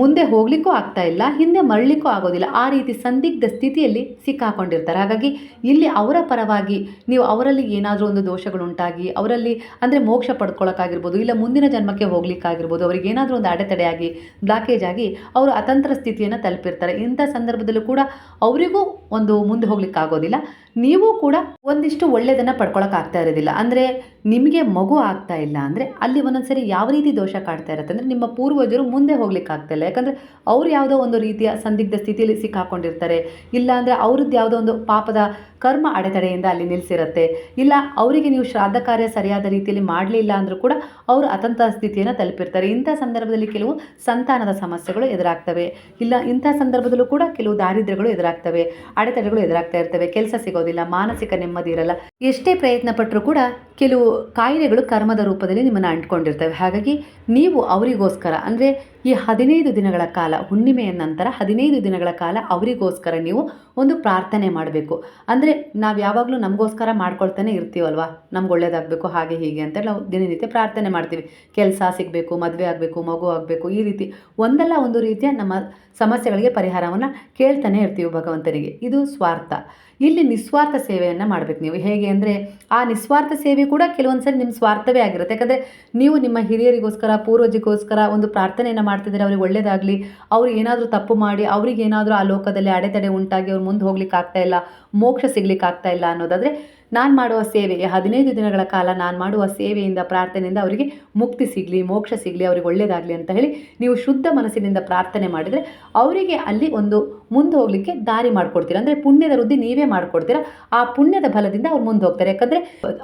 ಮುಂದೆ ಹೋಗ್ಲಿಕ್ಕೂ ಆಗ್ತಾ ಇಲ್ಲ, ಹಿಂದೆ ಮರಳಿಕ್ಕೂ ಆಗೋದಿಲ್ಲ. ಆ ರೀತಿ ಸಂದಿಗ್ಧ ಸ್ಥಿತಿಯಲ್ಲಿ ಸಿಕ್ಕಾಕೊಂಡಿರ್ತಾರೆ. ಹಾಗಾಗಿ ಇಲ್ಲಿ ಅವರ ಪರವಾಗಿ ನೀವು ಅವರಲ್ಲಿ ಏನಾದರೂ ಒಂದು ದೋಷಗಳುಂಟಾಗಿ, ಅವರಲ್ಲಿ ಅಂದರೆ ಮೋಕ್ಷ ಪಡ್ಕೊಳ್ಳೋಕ್ಕಾಗಿರ್ಬೋದು ಇಲ್ಲ ಮುಂದಿನ ಜನ್ಮಕ್ಕೆ ಹೋಗ್ಲಿಕ್ಕಾಗಿರ್ಬೋದು, ಅವ್ರಿಗೆ ಏನಾದರೂ ಒಂದು ಅಡೆತಡೆಯಾಗಿ ಬ್ಲಾಕೇಜ್ ಆಗಿ ಅವರು ಅತಂತ್ರ ಸ್ಥಿತಿಯನ್ನು ತಲುಪಿರ್ತಾರೆ. ಇಂಥ ಸಂದರ್ಭದಲ್ಲೂ ಕೂಡ ಅವರಿಗೂ ಒಂದು ಮುಂದೆ ಹೋಗ್ಲಿಕ್ಕಾಗೋದಿಲ್ಲ. ನೀವು ಕೂಡ ಒಂದಿಷ್ಟು ಒಳ್ಳೆಯದನ್ನು ಪಡ್ಕೊಳಕ್ಕಾಗ್ತಾ ಇರೋದಿಲ್ಲ. ಅಂದರೆ ನಿಮಗೆ ಮಗು ಆಗ್ತಾ ಇಲ್ಲ ಅಂದರೆ ಅಲ್ಲಿ ಒಂದೊಂದ್ಸರಿ ಯಾವ ರೀತಿ ದೋಷ ಕಾಡ್ತಾ ಇರುತ್ತೆ ಅಂದರೆ ನಿಮ್ಮ ಪೂರ್ವಜರು ಮುಂದೆ ಹೋಗ್ಲಿಕ್ಕೆ ಯಾಕಂದರೆ ಅವ್ರು ಯಾವುದೋ ಒಂದು ರೀತಿಯ ಸಂದಿಗ್ಧ ಸ್ಥಿತಿಯಲ್ಲಿ ಸಿಕ್ಕಾಕೊಂಡಿರ್ತಾರೆ. ಇಲ್ಲ ಅಂದರೆ ಅವ್ರದ್ದು ಯಾವುದೋ ಒಂದು ಪಾಪದ ಕರ್ಮ ಅಡೆತಡೆಯಿಂದ ಅಲ್ಲಿ ನಿಲ್ಲಿಸಿರುತ್ತೆ ಇಲ್ಲ, ಅವರಿಗೆ ನೀವು ಶ್ರಾದ್ದ ಕಾರ್ಯ ಸರಿಯಾದ ರೀತಿಯಲ್ಲಿ ಮಾಡಲಿಲ್ಲ ಅಂದರೂ ಕೂಡ ಅವರು ಅತಂತ ಸ್ಥಿತಿಯನ್ನು ತಲುಪಿರ್ತಾರೆ. ಇಂಥ ಸಂದರ್ಭದಲ್ಲಿ ಕೆಲವು ಸಂತಾನದ ಸಮಸ್ಯೆಗಳು ಎದುರಾಗ್ತವೆ. ಇಲ್ಲ, ಇಂಥ ಸಂದರ್ಭದಲ್ಲೂ ಕೂಡ ಕೆಲವು ದಾರಿದ್ರ್ಯಗಳು ಎದುರಾಗ್ತವೆ. ಅಡೆತಡೆಗಳು ಎದುರಾಗ್ತಾ ಇರ್ತವೆ. ಕೆಲಸ ಸಿಗೋದಿಲ್ಲ, ಮಾನಸಿಕ ನೆಮ್ಮದಿ ಇರಲ್ಲ. ಎಷ್ಟೇ ಪ್ರಯತ್ನ ಪಟ್ಟರೂ ಕೂಡ ಕೆಲವು ಕಾಯಿಲೆಗಳು ಕರ್ಮದ ರೂಪದಲ್ಲಿ ನಿಮ್ಮನ್ನು ಅಂಟ್ಕೊಂಡಿರ್ತವೆ. ಹಾಗಾಗಿ ನೀವು ಅವರಿಗೋಸ್ಕರ, ಅಂದರೆ ಈ ಹದಿನೈದು ದಿನಗಳ ಕಾಲ, ಹುಣ್ಣಿಮೆಯ ನಂತರ ಹದಿನೈದು ದಿನಗಳ ಕಾಲ ಅವರಿಗೋಸ್ಕರ ನೀವು ಒಂದು ಪ್ರಾರ್ಥನೆ ಮಾಡಬೇಕು. ಅಂದರೆ ನಾವು ಯಾವಾಗಲೂ ನಮಗೋಸ್ಕರ ಮಾಡ್ಕೊಳ್ತಾನೆ ಇರ್ತೀವಲ್ವಾ? ನಮ್ಗೆ ಒಳ್ಳೇದಾಗಬೇಕು, ಹಾಗೆ ಹೀಗೆ ಅಂತ ನಾವು ದಿನನಿತ್ಯ ಪ್ರಾರ್ಥನೆ ಮಾಡ್ತೀವಿ. ಕೆಲಸ ಸಿಗಬೇಕು, ಮದುವೆ ಆಗಬೇಕು, ಮಗು ಆಗಬೇಕು, ಈ ರೀತಿ ಒಂದಲ್ಲ ಒಂದು ರೀತಿಯ ನಮ್ಮ ಸಮಸ್ಯೆಗಳಿಗೆ ಪರಿಹಾರವನ್ನು ಕೇಳ್ತಾನೆ ಇರ್ತೀವಿ ಭಗವಂತನಿಗೆ. ಇದು ಸ್ವಾರ್ಥ. ಇಲ್ಲಿ ನಿಸ್ವಾರ್ಥ ಸೇವೆಯನ್ನು ಮಾಡಬೇಕು ನೀವು. ಹೇಗೆ ಅಂದರೆ, ಆ ನಿಸ್ವಾರ್ಥ ಸೇವೆ ಕೂಡ ಕೆಲವೊಂದು ಸರಿ ನಿಮ್ಮ ಸ್ವಾರ್ಥವೇ ಆಗಿರುತ್ತೆ. ಯಾಕಂದರೆ, ನೀವು ನಿಮ್ಮ ಹಿರಿಯರಿಗೋಸ್ಕರ, ಪೂರ್ವಜಿಗೋಸ್ಕರ ಒಂದು ಪ್ರಾರ್ಥನೆಯನ್ನು ಮಾಡ್ತಿದ್ರೆ ಅವ್ರಿಗೆ ಒಳ್ಳೆಯದಾಗಲಿ ಅವ್ರು ಏನಾದರೂ ತಪ್ಪು ಮಾಡಿ, ಅವ್ರಿಗೆ ಏನಾದರೂ ಆ ಲೋಕದಲ್ಲಿ ಅಡೆತಡೆ ಉಂಟಾಗಿ ಅವ್ರು ಮುಂದೆ ಹೋಗ್ಲಿಕ್ಕೆ ಆಗ್ತಾ ಇಲ್ಲ, ಮೋಕ್ಷ ಸಿಗ್ಲಿಕ್ಕೆ ಆಗ್ತಾ ಇಲ್ಲ ಅನ್ನೋದಾದರೆ ನಾನು ಮಾಡುವ ಸೇವೆ, ಹದಿನೈದು ದಿನಗಳ ಕಾಲ ನಾನು ಮಾಡುವ ಸೇವೆಯಿಂದ ಪ್ರಾರ್ಥನೆಯಿಂದ ಅವರಿಗೆ ಮುಕ್ತಿ ಸಿಗಲಿ, ಮೋಕ್ಷ ಸಿಗಲಿ, ಅವ್ರಿಗೆ ಒಳ್ಳೆಯದಾಗಲಿ ಅಂತ ಹೇಳಿ ನೀವು ಶುದ್ಧ ಮನಸ್ಸಿನಿಂದ ಪ್ರಾರ್ಥನೆ ಮಾಡಿದರೆ ಅವರಿಗೆ ಅಲ್ಲಿ ಒಂದು ಮುಂದೆ ಹೋಗಲಿಕ್ಕೆ ದಾರಿ ಮಾಡಿಕೊಡ್ತೀರ. ಅಂದರೆ ಪುಣ್ಯದ ವೃದ್ಧಿ ನೀವೇ ಮಾಡಿಕೊಡ್ತೀರ. ಆ ಪುಣ್ಯದ ಬಲದಿಂದ ಅವ್ರು ಮುಂದೆ ಹೋಗ್ತಾರೆ. ಯಾಕಂದರೆ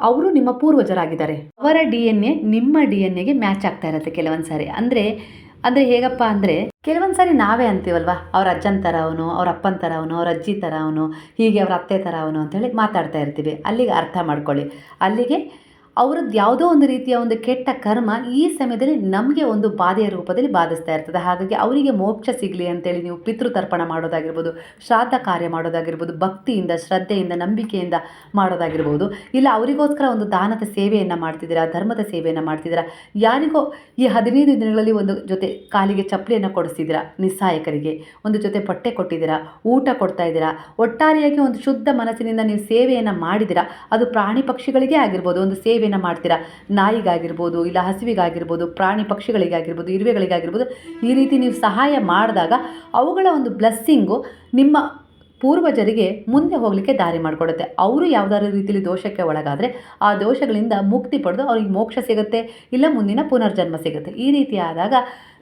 ಅವರು ನಿಮ್ಮ ಪೂರ್ವಜರಾಗಿದ್ದಾರೆ. ಅವರ ಡಿ ಎನ್ ಎ ನಿಮ್ಮ ಡಿ ಎನ್ ಎಗೆ ಮ್ಯಾಚ್ ಆಗ್ತಾ ಇರುತ್ತೆ ಕೆಲವೊಂದು ಸಾರಿ ಅಂದರೆ ಅಂದರೆ ಹೇಗಪ್ಪ ಅಂದ್ರೆ ಕೆಲವೊಂದ್ಸರಿ ನಾವೇ ಅಂತೀವಲ್ವಾ? ಅವ್ರ ಅಜ್ಜನ ಥರ ಅವನು, ಅವ್ರ ಅಪ್ಪನ ಥರ ಅವನು, ಅವ್ರ ಅಜ್ಜಿ ಥರ ಅವನು, ಹೀಗೆ ಅವ್ರ ಅತ್ತೆ ಥರ ಅವನು ಅಂತೇಳಿ ಮಾತಾಡ್ತಾ ಇರ್ತೀವಿ. ಅಲ್ಲಿಗೆ ಅರ್ಥ ಮಾಡ್ಕೊಳ್ಳಿ. ಅಲ್ಲಿಗೆ ಅವ್ರದ್ದು ಯಾವುದೋ ಒಂದು ರೀತಿಯ ಒಂದು ಕೆಟ್ಟ ಕರ್ಮ ಈ ಸಮಯದಲ್ಲಿ ನಮಗೆ ಒಂದು ಬಾಧೆಯ ರೂಪದಲ್ಲಿ ಬಾಧಿಸ್ತಾ ಇರ್ತದೆ. ಹಾಗಾಗಿ ಅವರಿಗೆ ಮೋಕ್ಷ ಸಿಗಲಿ ಅಂತೇಳಿ ನೀವು ಪಿತೃತರ್ಪಣ ಮಾಡೋದಾಗಿರ್ಬೋದು, ಶ್ರಾದ್ದ ಕಾರ್ಯ ಮಾಡೋದಾಗಿರ್ಬೋದು, ಭಕ್ತಿಯಿಂದ, ಶ್ರದ್ಧೆಯಿಂದ, ನಂಬಿಕೆಯಿಂದ ಮಾಡೋದಾಗಿರ್ಬೋದು. ಇಲ್ಲ, ಅವರಿಗೋಸ್ಕರ ಒಂದು ದಾನದ ಸೇವೆಯನ್ನು ಮಾಡ್ತಿದ್ದೀರಾ, ಧರ್ಮದ ಸೇವೆಯನ್ನು ಮಾಡ್ತಿದ್ದೀರಾ, ಯಾರಿಗೋ ಈ ಹದಿನೈದು ದಿನಗಳಲ್ಲಿ ಒಂದು ಜೊತೆ ಕಾಲಿಗೆ ಚಪ್ಪಲಿಯನ್ನು ಕೊಡಿಸ್ತಿದ್ದೀರಾ ನಿಸ್ಸಹಾಯಕರಿಗೆ ಒಂದು ಜೊತೆ ಪಟ್ಟೆ ಕೊಟ್ಟಿದ್ದೀರಾ, ಊಟ ಕೊಡ್ತಾ ಇದ್ದೀರಾ, ಒಟ್ಟಾರೆಯಾಗಿ ಒಂದು ಶುದ್ಧ ಮನಸ್ಸಿನಿಂದ ನೀವು ಸೇವೆಯನ್ನು ಮಾಡಿದಿರಾ ಅದು ಪ್ರಾಣಿ ಪಕ್ಷಿಗಳಿಗೆ ಆಗಿರ್ಬೋದು, ಒಂದು ಸೇವೆಯನ್ನು ಮಾಡ್ತೀರಾ? ನಾಯಿಗಾಗಿರ್ಬೋದು, ಇಲ್ಲ ಹಸಿವಿಗಾಗಿರ್ಬೋದು, ಪ್ರಾಣಿ ಪಕ್ಷಿಗಳಿಗಾಗಿರ್ಬೋದು, ಇರುವೆಗಳಿಗಾಗಿರ್ಬೋದು, ಈ ರೀತಿ ನೀವು ಸಹಾಯ ಮಾಡಿದಾಗ ಅವುಗಳ ಒಂದು ಬ್ಲೆಸ್ಸಿಂಗು ನಿಮ್ಮ ಪೂರ್ವಜರಿಗೆ ಮುಂದೆ ಹೋಗಲಿಕ್ಕೆ ದಾರಿ ಮಾಡಿಕೊಡುತ್ತೆ. ಅವರು ಯಾವುದಾದ್ರೂ ರೀತಿಯಲ್ಲಿ ದೋಷಕ್ಕೆ ಒಳಗಾದರೆ ಆ ದೋಷಗಳಿಂದ ಮುಕ್ತಿ ಪಡೆದು ಅವ್ರಿಗೆ ಮೋಕ್ಷ ಸಿಗುತ್ತೆ, ಇಲ್ಲ ಮುಂದಿನ ಪುನರ್ಜನ್ಮ ಸಿಗುತ್ತೆ. ಈ ರೀತಿ ಆದಾಗ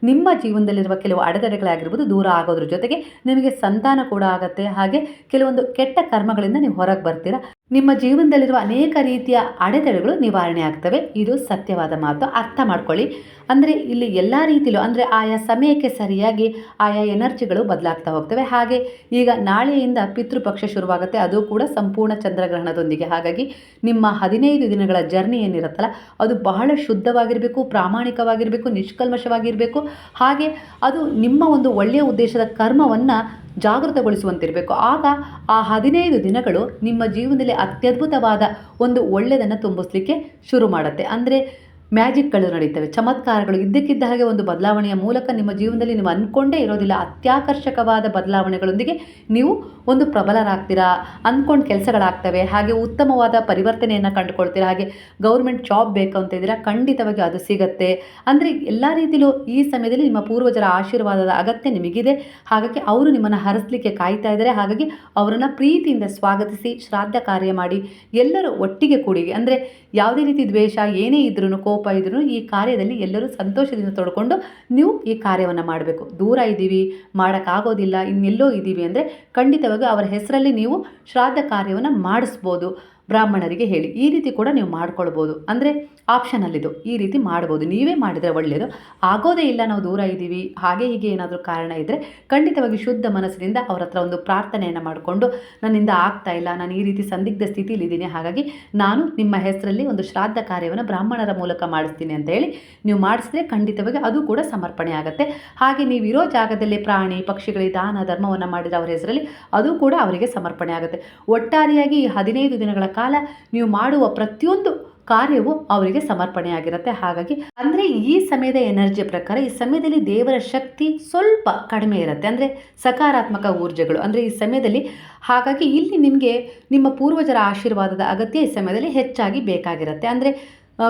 ನಿಮ್ಮ ಜೀವನದಲ್ಲಿರುವ ಕೆಲವು ಅಡೆತಡೆಗಳಾಗಿರ್ಬೋದು ದೂರ ಆಗೋದ್ರ ಜೊತೆಗೆ ನಿಮಗೆ ಸಂತಾನ ಕೂಡ ಆಗುತ್ತೆ. ಹಾಗೆ ಕೆಲವೊಂದು ಕೆಟ್ಟ ಕರ್ಮಗಳಿಂದ ನೀವು ಹೊರಗೆ ಬರ್ತೀರಾ. ನಿಮ್ಮ ಜೀವನದಲ್ಲಿರುವ ಅನೇಕ ರೀತಿಯ ಅಡೆತಡೆಗಳು ನಿವಾರಣೆ ಆಗ್ತವೆ. ಇದು ಸತ್ಯವಾದ ಮಾತು. ಅರ್ಥ ಮಾಡ್ಕೊಳ್ಳಿ. ಅಂದರೆ ಇಲ್ಲಿ ಎಲ್ಲ ರೀತಿಯಲ್ಲೂ ಅಂದರೆ ಆಯಾ ಸಮಯಕ್ಕೆ ಸರಿಯಾಗಿ ಆಯಾ ಎನರ್ಜಿಗಳು ಬದಲಾಗ್ತಾ ಹೋಗ್ತವೆ. ಹಾಗೆ ಈಗ ನಾಳೆಯಿಂದ ಪಿತೃಪಕ್ಷ ಶುರುವಾಗುತ್ತೆ. ಅದು ಕೂಡ ಸಂಪೂರ್ಣ ಚಂದ್ರಗ್ರಹಣದೊಂದಿಗೆ. ಹಾಗಾಗಿ ನಿಮ್ಮ ಹದಿನೈದು ದಿನಗಳ ಜರ್ನಿ ಏನಿರುತ್ತಲ್ಲ ಅದು ಬಹಳ ಶುದ್ಧವಾಗಿರಬೇಕು, ಪ್ರಾಮಾಣಿಕವಾಗಿರಬೇಕು, ನಿಷ್ಕಲ್ಮಶವಾಗಿರಬೇಕು. ಹಾಗೆ ಅದು ನಿಮ್ಮ ಒಂದು ಒಳ್ಳೆಯ ಉದ್ದೇಶದ ಕರ್ಮವನ್ನು ಜಾಗೃತಗೊಳಿಸುವಂತಿರಬೇಕು. ಆಗ ಆ ಹದಿನೈದು ದಿನಗಳು ನಿಮ್ಮ ಜೀವನದಲ್ಲಿ ಅತ್ಯದ್ಭುತವಾದ ಒಂದು ಒಳ್ಳೆಯದನ್ನು ತುಂಬಿಸ್ಲಿಕ್ಕೆ ಶುರು ಮಾಡುತ್ತೆ. ಅಂದರೆ ಮ್ಯಾಜಿಕ್ಗಳು ನಡೀತವೆ. ಚಮತ್ಕಾರಗಳು. ಇದ್ದಕ್ಕಿದ್ದ ಹಾಗೆ ಒಂದು ಬದಲಾವಣೆಯ ಮೂಲಕ ನಿಮ್ಮ ಜೀವನದಲ್ಲಿ ನೀವು ಅಂದ್ಕೊಂಡೇ ಇರೋದಿಲ್ಲ. ಅತ್ಯಾಕರ್ಷಕವಾದ ಬದಲಾವಣೆಗಳೊಂದಿಗೆ ನೀವು ಒಂದು ಪ್ರಬಲರಾಗ್ತೀರಾ? ಅಂದ್ಕೊಂಡು ಕೆಲಸಗಳಾಗ್ತವೆ. ಹಾಗೆ ಉತ್ತಮವಾದ ಪರಿವರ್ತನೆಯನ್ನು ಕಂಡುಕೊಳ್ತೀರಾ? ಹಾಗೆ ಗೌರ್ಮೆಂಟ್ ಜಾಬ್ ಬೇಕು ಅಂತ ಇದ್ದೀರಾ? ಖಂಡಿತವಾಗಿ ಅದು ಸಿಗತ್ತೆ. ಅಂದರೆ ಎಲ್ಲ ರೀತಿಯಲ್ಲೂ ಈ ಸಮಯದಲ್ಲಿ ನಿಮ್ಮ ಪೂರ್ವಜರ ಆಶೀರ್ವಾದದ ಅಗತ್ಯ ನಿಮಗಿದೆ. ಹಾಗಾಗಿ ಅವರು ನಿಮ್ಮನ್ನು ಹರಿಸ್ಲಿಕ್ಕೆ ಕಾಯ್ತಾ ಇದ್ದಾರೆ. ಹಾಗಾಗಿ ಅವರನ್ನು ಪ್ರೀತಿಯಿಂದ ಸ್ವಾಗತಿಸಿ ಶ್ರಾದ್ದ ಕಾರ್ಯ ಮಾಡಿ ಎಲ್ಲರೂ ಒಟ್ಟಿಗೆ ಕೂಡಿ. ಅಂದರೆ ಯಾವುದೇ ರೀತಿ ದ್ವೇಷ ಏನೇ ಇದ್ರೂ ಕೋಪ ಇದ್ರೂ ಈ ಕಾರ್ಯದಲ್ಲಿ ಎಲ್ಲರೂ ಸಂತೋಷದಿಂದ ತೊಡ್ಕೊಂಡು ನೀವು ಈ ಕಾರ್ಯವನ್ನು ಮಾಡಬೇಕು. ದೂರ ಇದ್ದೀವಿ, ಮಾಡೋಕ್ಕಾಗೋದಿಲ್ಲ, ಇನ್ನೆಲ್ಲೋ ಇದ್ದೀವಿ ಅಂದರೆ ಖಂಡಿತವಾಗಿ ಅವರ ಹೆಸರಲ್ಲಿ ನೀವು ಶ್ರಾದ್ದ ಕಾರ್ಯವನ್ನು ಮಾಡಿಸ್ಬೋದು. ಬ್ರಾಹ್ಮಣರಿಗೆ ಹೇಳಿ, ಈ ರೀತಿ ಕೂಡ ನೀವು ಮಾಡ್ಕೊಳ್ಬೋದು. ಅಂದರೆ ಆಪ್ಷನಲ್ಲಿದು ಈ ರೀತಿ ಮಾಡ್ಬೋದು. ನೀವೇ ಮಾಡಿದರೆ ಒಳ್ಳೆಯದು ಆಗೋದೇ ಇಲ್ಲ, ನಾವು ದೂರ ಇದ್ದೀವಿ. ಹಾಗೆ ಹೀಗೆ ಏನಾದರೂ ಕಾರಣ ಇದ್ದರೆ ಖಂಡಿತವಾಗಿ ಶುದ್ಧ ಮನಸ್ಸಿನಿಂದ ಅವರ ಹತ್ರ ಒಂದು ಪ್ರಾರ್ಥನೆಯನ್ನು ಮಾಡಿಕೊಂಡು, ನನ್ನಿಂದ ಆಗ್ತಾ ಇಲ್ಲ, ನಾನು ಈ ರೀತಿ ಸಂದಿಗ್ಧ ಸ್ಥಿತಿಯಲ್ಲಿದ್ದೀನಿ ಹಾಗಾಗಿ ನಾನು ನಿಮ್ಮ ಹೆಸರಲ್ಲಿ ಒಂದು ಶ್ರಾದ್ದ ಕಾರ್ಯವನ್ನು ಬ್ರಾಹ್ಮಣರ ಮೂಲಕ ಮಾಡಿಸ್ತೀನಿ ಅಂತ ಹೇಳಿ ನೀವು ಮಾಡಿಸಿದ್ರೆ ಖಂಡಿತವಾಗಿ ಅದು ಕೂಡ ಸಮರ್ಪಣೆ ಆಗುತ್ತೆ. ಹಾಗೆ ನೀವಿರೋ ಜಾಗದಲ್ಲಿ ಪ್ರಾಣಿ, ಪಕ್ಷಿಗಳಿಗೆ ದಾನ, ಧರ್ಮವನ್ನು ಮಾಡಿದ ಅವರ ಹೆಸರಲ್ಲಿ ಅದು ಕೂಡ ಅವರಿಗೆ ಸಮರ್ಪಣೆ ಆಗುತ್ತೆ. ಒಟ್ಟಾರೆಯಾಗಿ ಈ ಹದಿನೈದು ದಿನಗಳ ಕಾಲ ನೀವು ಮಾಡುವ ಪ್ರತಿಯೊಂದು ಕಾರ್ಯವು ಅವರಿಗೆ ಸಮರ್ಪಣೆಯಾಗಿರುತ್ತೆ. ಹಾಗಾಗಿ ಅಂದರೆ ಈ ಸಮಯದ ಎನರ್ಜಿಯ ಪ್ರಕಾರ ಈ ಸಮಯದಲ್ಲಿ ದೇವರ ಶಕ್ತಿ ಸ್ವಲ್ಪ ಕಡಿಮೆ ಇರುತ್ತೆ. ಅಂದರೆ ಸಕಾರಾತ್ಮಕ ಊರ್ಜೆಗಳು ಅಂದರೆ ಈ ಸಮಯದಲ್ಲಿ ಹಾಗಾಗಿ ಇಲ್ಲಿ ನಿಮಗೆ ನಿಮ್ಮ ಪೂರ್ವಜರ ಆಶೀರ್ವಾದದ ಅಗತ್ಯ ಈ ಸಮಯದಲ್ಲಿ ಹೆಚ್ಚಾಗಿ ಬೇಕಾಗಿರುತ್ತೆ. ಅಂದರೆ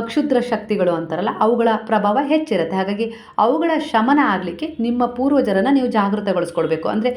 ಕ್ಷುದ್ರ ಶಕ್ತಿಗಳು ಅಂತಾರಲ್ಲ, ಅವುಗಳ ಪ್ರಭಾವ ಹೆಚ್ಚಿರುತ್ತೆ. ಹಾಗಾಗಿ ಅವುಗಳ ಶಮನ ಆಗಲಿಕ್ಕೆ ನಿಮ್ಮ ಪೂರ್ವಜರನ್ನು ನೀವು ಜಾಗೃತಗೊಳಿಸ್ಕೊಳ್ಬೇಕು. ಅಂದರೆ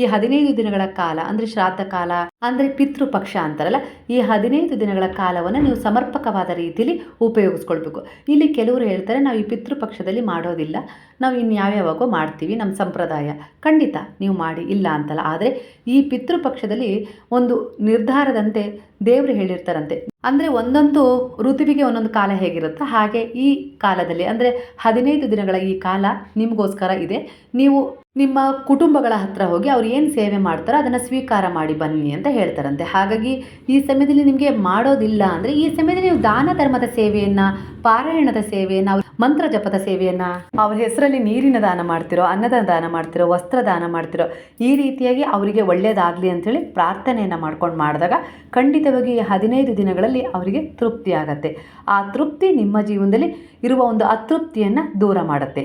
ಈ ಹದಿನೈದು ದಿನಗಳ ಕಾಲ, ಅಂದರೆ ಶ್ರಾದ್ದ ಕಾಲ, ಅಂದರೆ ಪಿತೃಪಕ್ಷ ಅಂತಾರಲ್ಲ, ಈ ಹದಿನೈದು ದಿನಗಳ ಕಾಲವನ್ನು ನೀವು ಸಮರ್ಪಕವಾದ ರೀತಿಯಲ್ಲಿ ಉಪಯೋಗಿಸ್ಕೊಳ್ಬೇಕು. ಇಲ್ಲಿ ಕೆಲವರು ಹೇಳ್ತಾರೆ, ನಾವು ಈ ಪಿತೃಪಕ್ಷದಲ್ಲಿ ಮಾಡೋದಿಲ್ಲ, ನಾವು ಇನ್ಯಾವ್ಯಾವಾಗೋ ಮಾಡ್ತೀವಿ ನಮ್ಮ ಸಂಪ್ರದಾಯ. ಖಂಡಿತ, ನೀವು ಮಾಡಿ, ಇಲ್ಲ ಅಂತಲ್ಲ. ಆದರೆ ಈ ಪಿತೃಪಕ್ಷದಲ್ಲಿ ಒಂದು ನಿರ್ಧಾರದಂತೆ ದೇವರು ಹೇಳಿರ್ತಾರಂತೆ. ಅಂದರೆ ಒಂದೊಂದು ಋತುವಿಗೆ ಒಂದೊಂದು ಕಾಲ ಹೇಗಿರುತ್ತೋ? ಹಾಗೆ ಈ ಕಾಲದಲ್ಲಿ, ಅಂದರೆ ಹದಿನೈದು ದಿನಗಳ ಈ ಕಾಲ ನಿಮಗೋಸ್ಕರ ಇದೆ. ನೀವು ನಿಮ್ಮ ಕುಟುಂಬಗಳ ಹತ್ರ ಹೋಗಿ ಅವ್ರು ಏನು ಸೇವೆ ಮಾಡ್ತಾರೋ ಅದನ್ನು ಸ್ವೀಕಾರ ಮಾಡಿ ಬನ್ನಿ ಅಂತ ಹೇಳ್ತಾರಂತೆ. ಹಾಗಾಗಿ ಈ ಸಮಯದಲ್ಲಿ ನಿಮಗೆ ಮಾಡೋದಿಲ್ಲ ಅಂದರೆ ಈ ಸಮಯದಲ್ಲಿ ನೀವು ದಾನ ಧರ್ಮದ ಸೇವೆಯನ್ನು, ಪಾರಾಯಣದ ಸೇವೆಯನ್ನು, ಮಂತ್ರ ಜಪದ ಸೇವೆಯನ್ನು, ಅವ್ರ ಹೆಸರಲ್ಲಿ ನೀರಿನ ದಾನ ಮಾಡ್ತಿರೋ, ಅನ್ನದ ದಾನ ಮಾಡ್ತಿರೋ, ವಸ್ತ್ರ ದಾನ ಮಾಡ್ತಿರೋ, ಈ ರೀತಿಯಾಗಿ ಅವರಿಗೆ ಒಳ್ಳೆಯದಾಗಲಿ ಅಂಥೇಳಿ ಪ್ರಾರ್ಥನೆಯನ್ನು ಮಾಡ್ಕೊಂಡು ಮಾಡಿದಾಗ ಖಂಡಿತವಾಗಿ ಈ ಹದಿನೈದು ದಿನಗಳಲ್ಲಿ ಅವರಿಗೆ ತೃಪ್ತಿ ಆಗತ್ತೆ. ಆ ತೃಪ್ತಿ ನಿಮ್ಮ ಜೀವನದಲ್ಲಿ ಇರುವ ಒಂದು ಅತೃಪ್ತಿಯನ್ನು ದೂರ ಮಾಡುತ್ತೆ.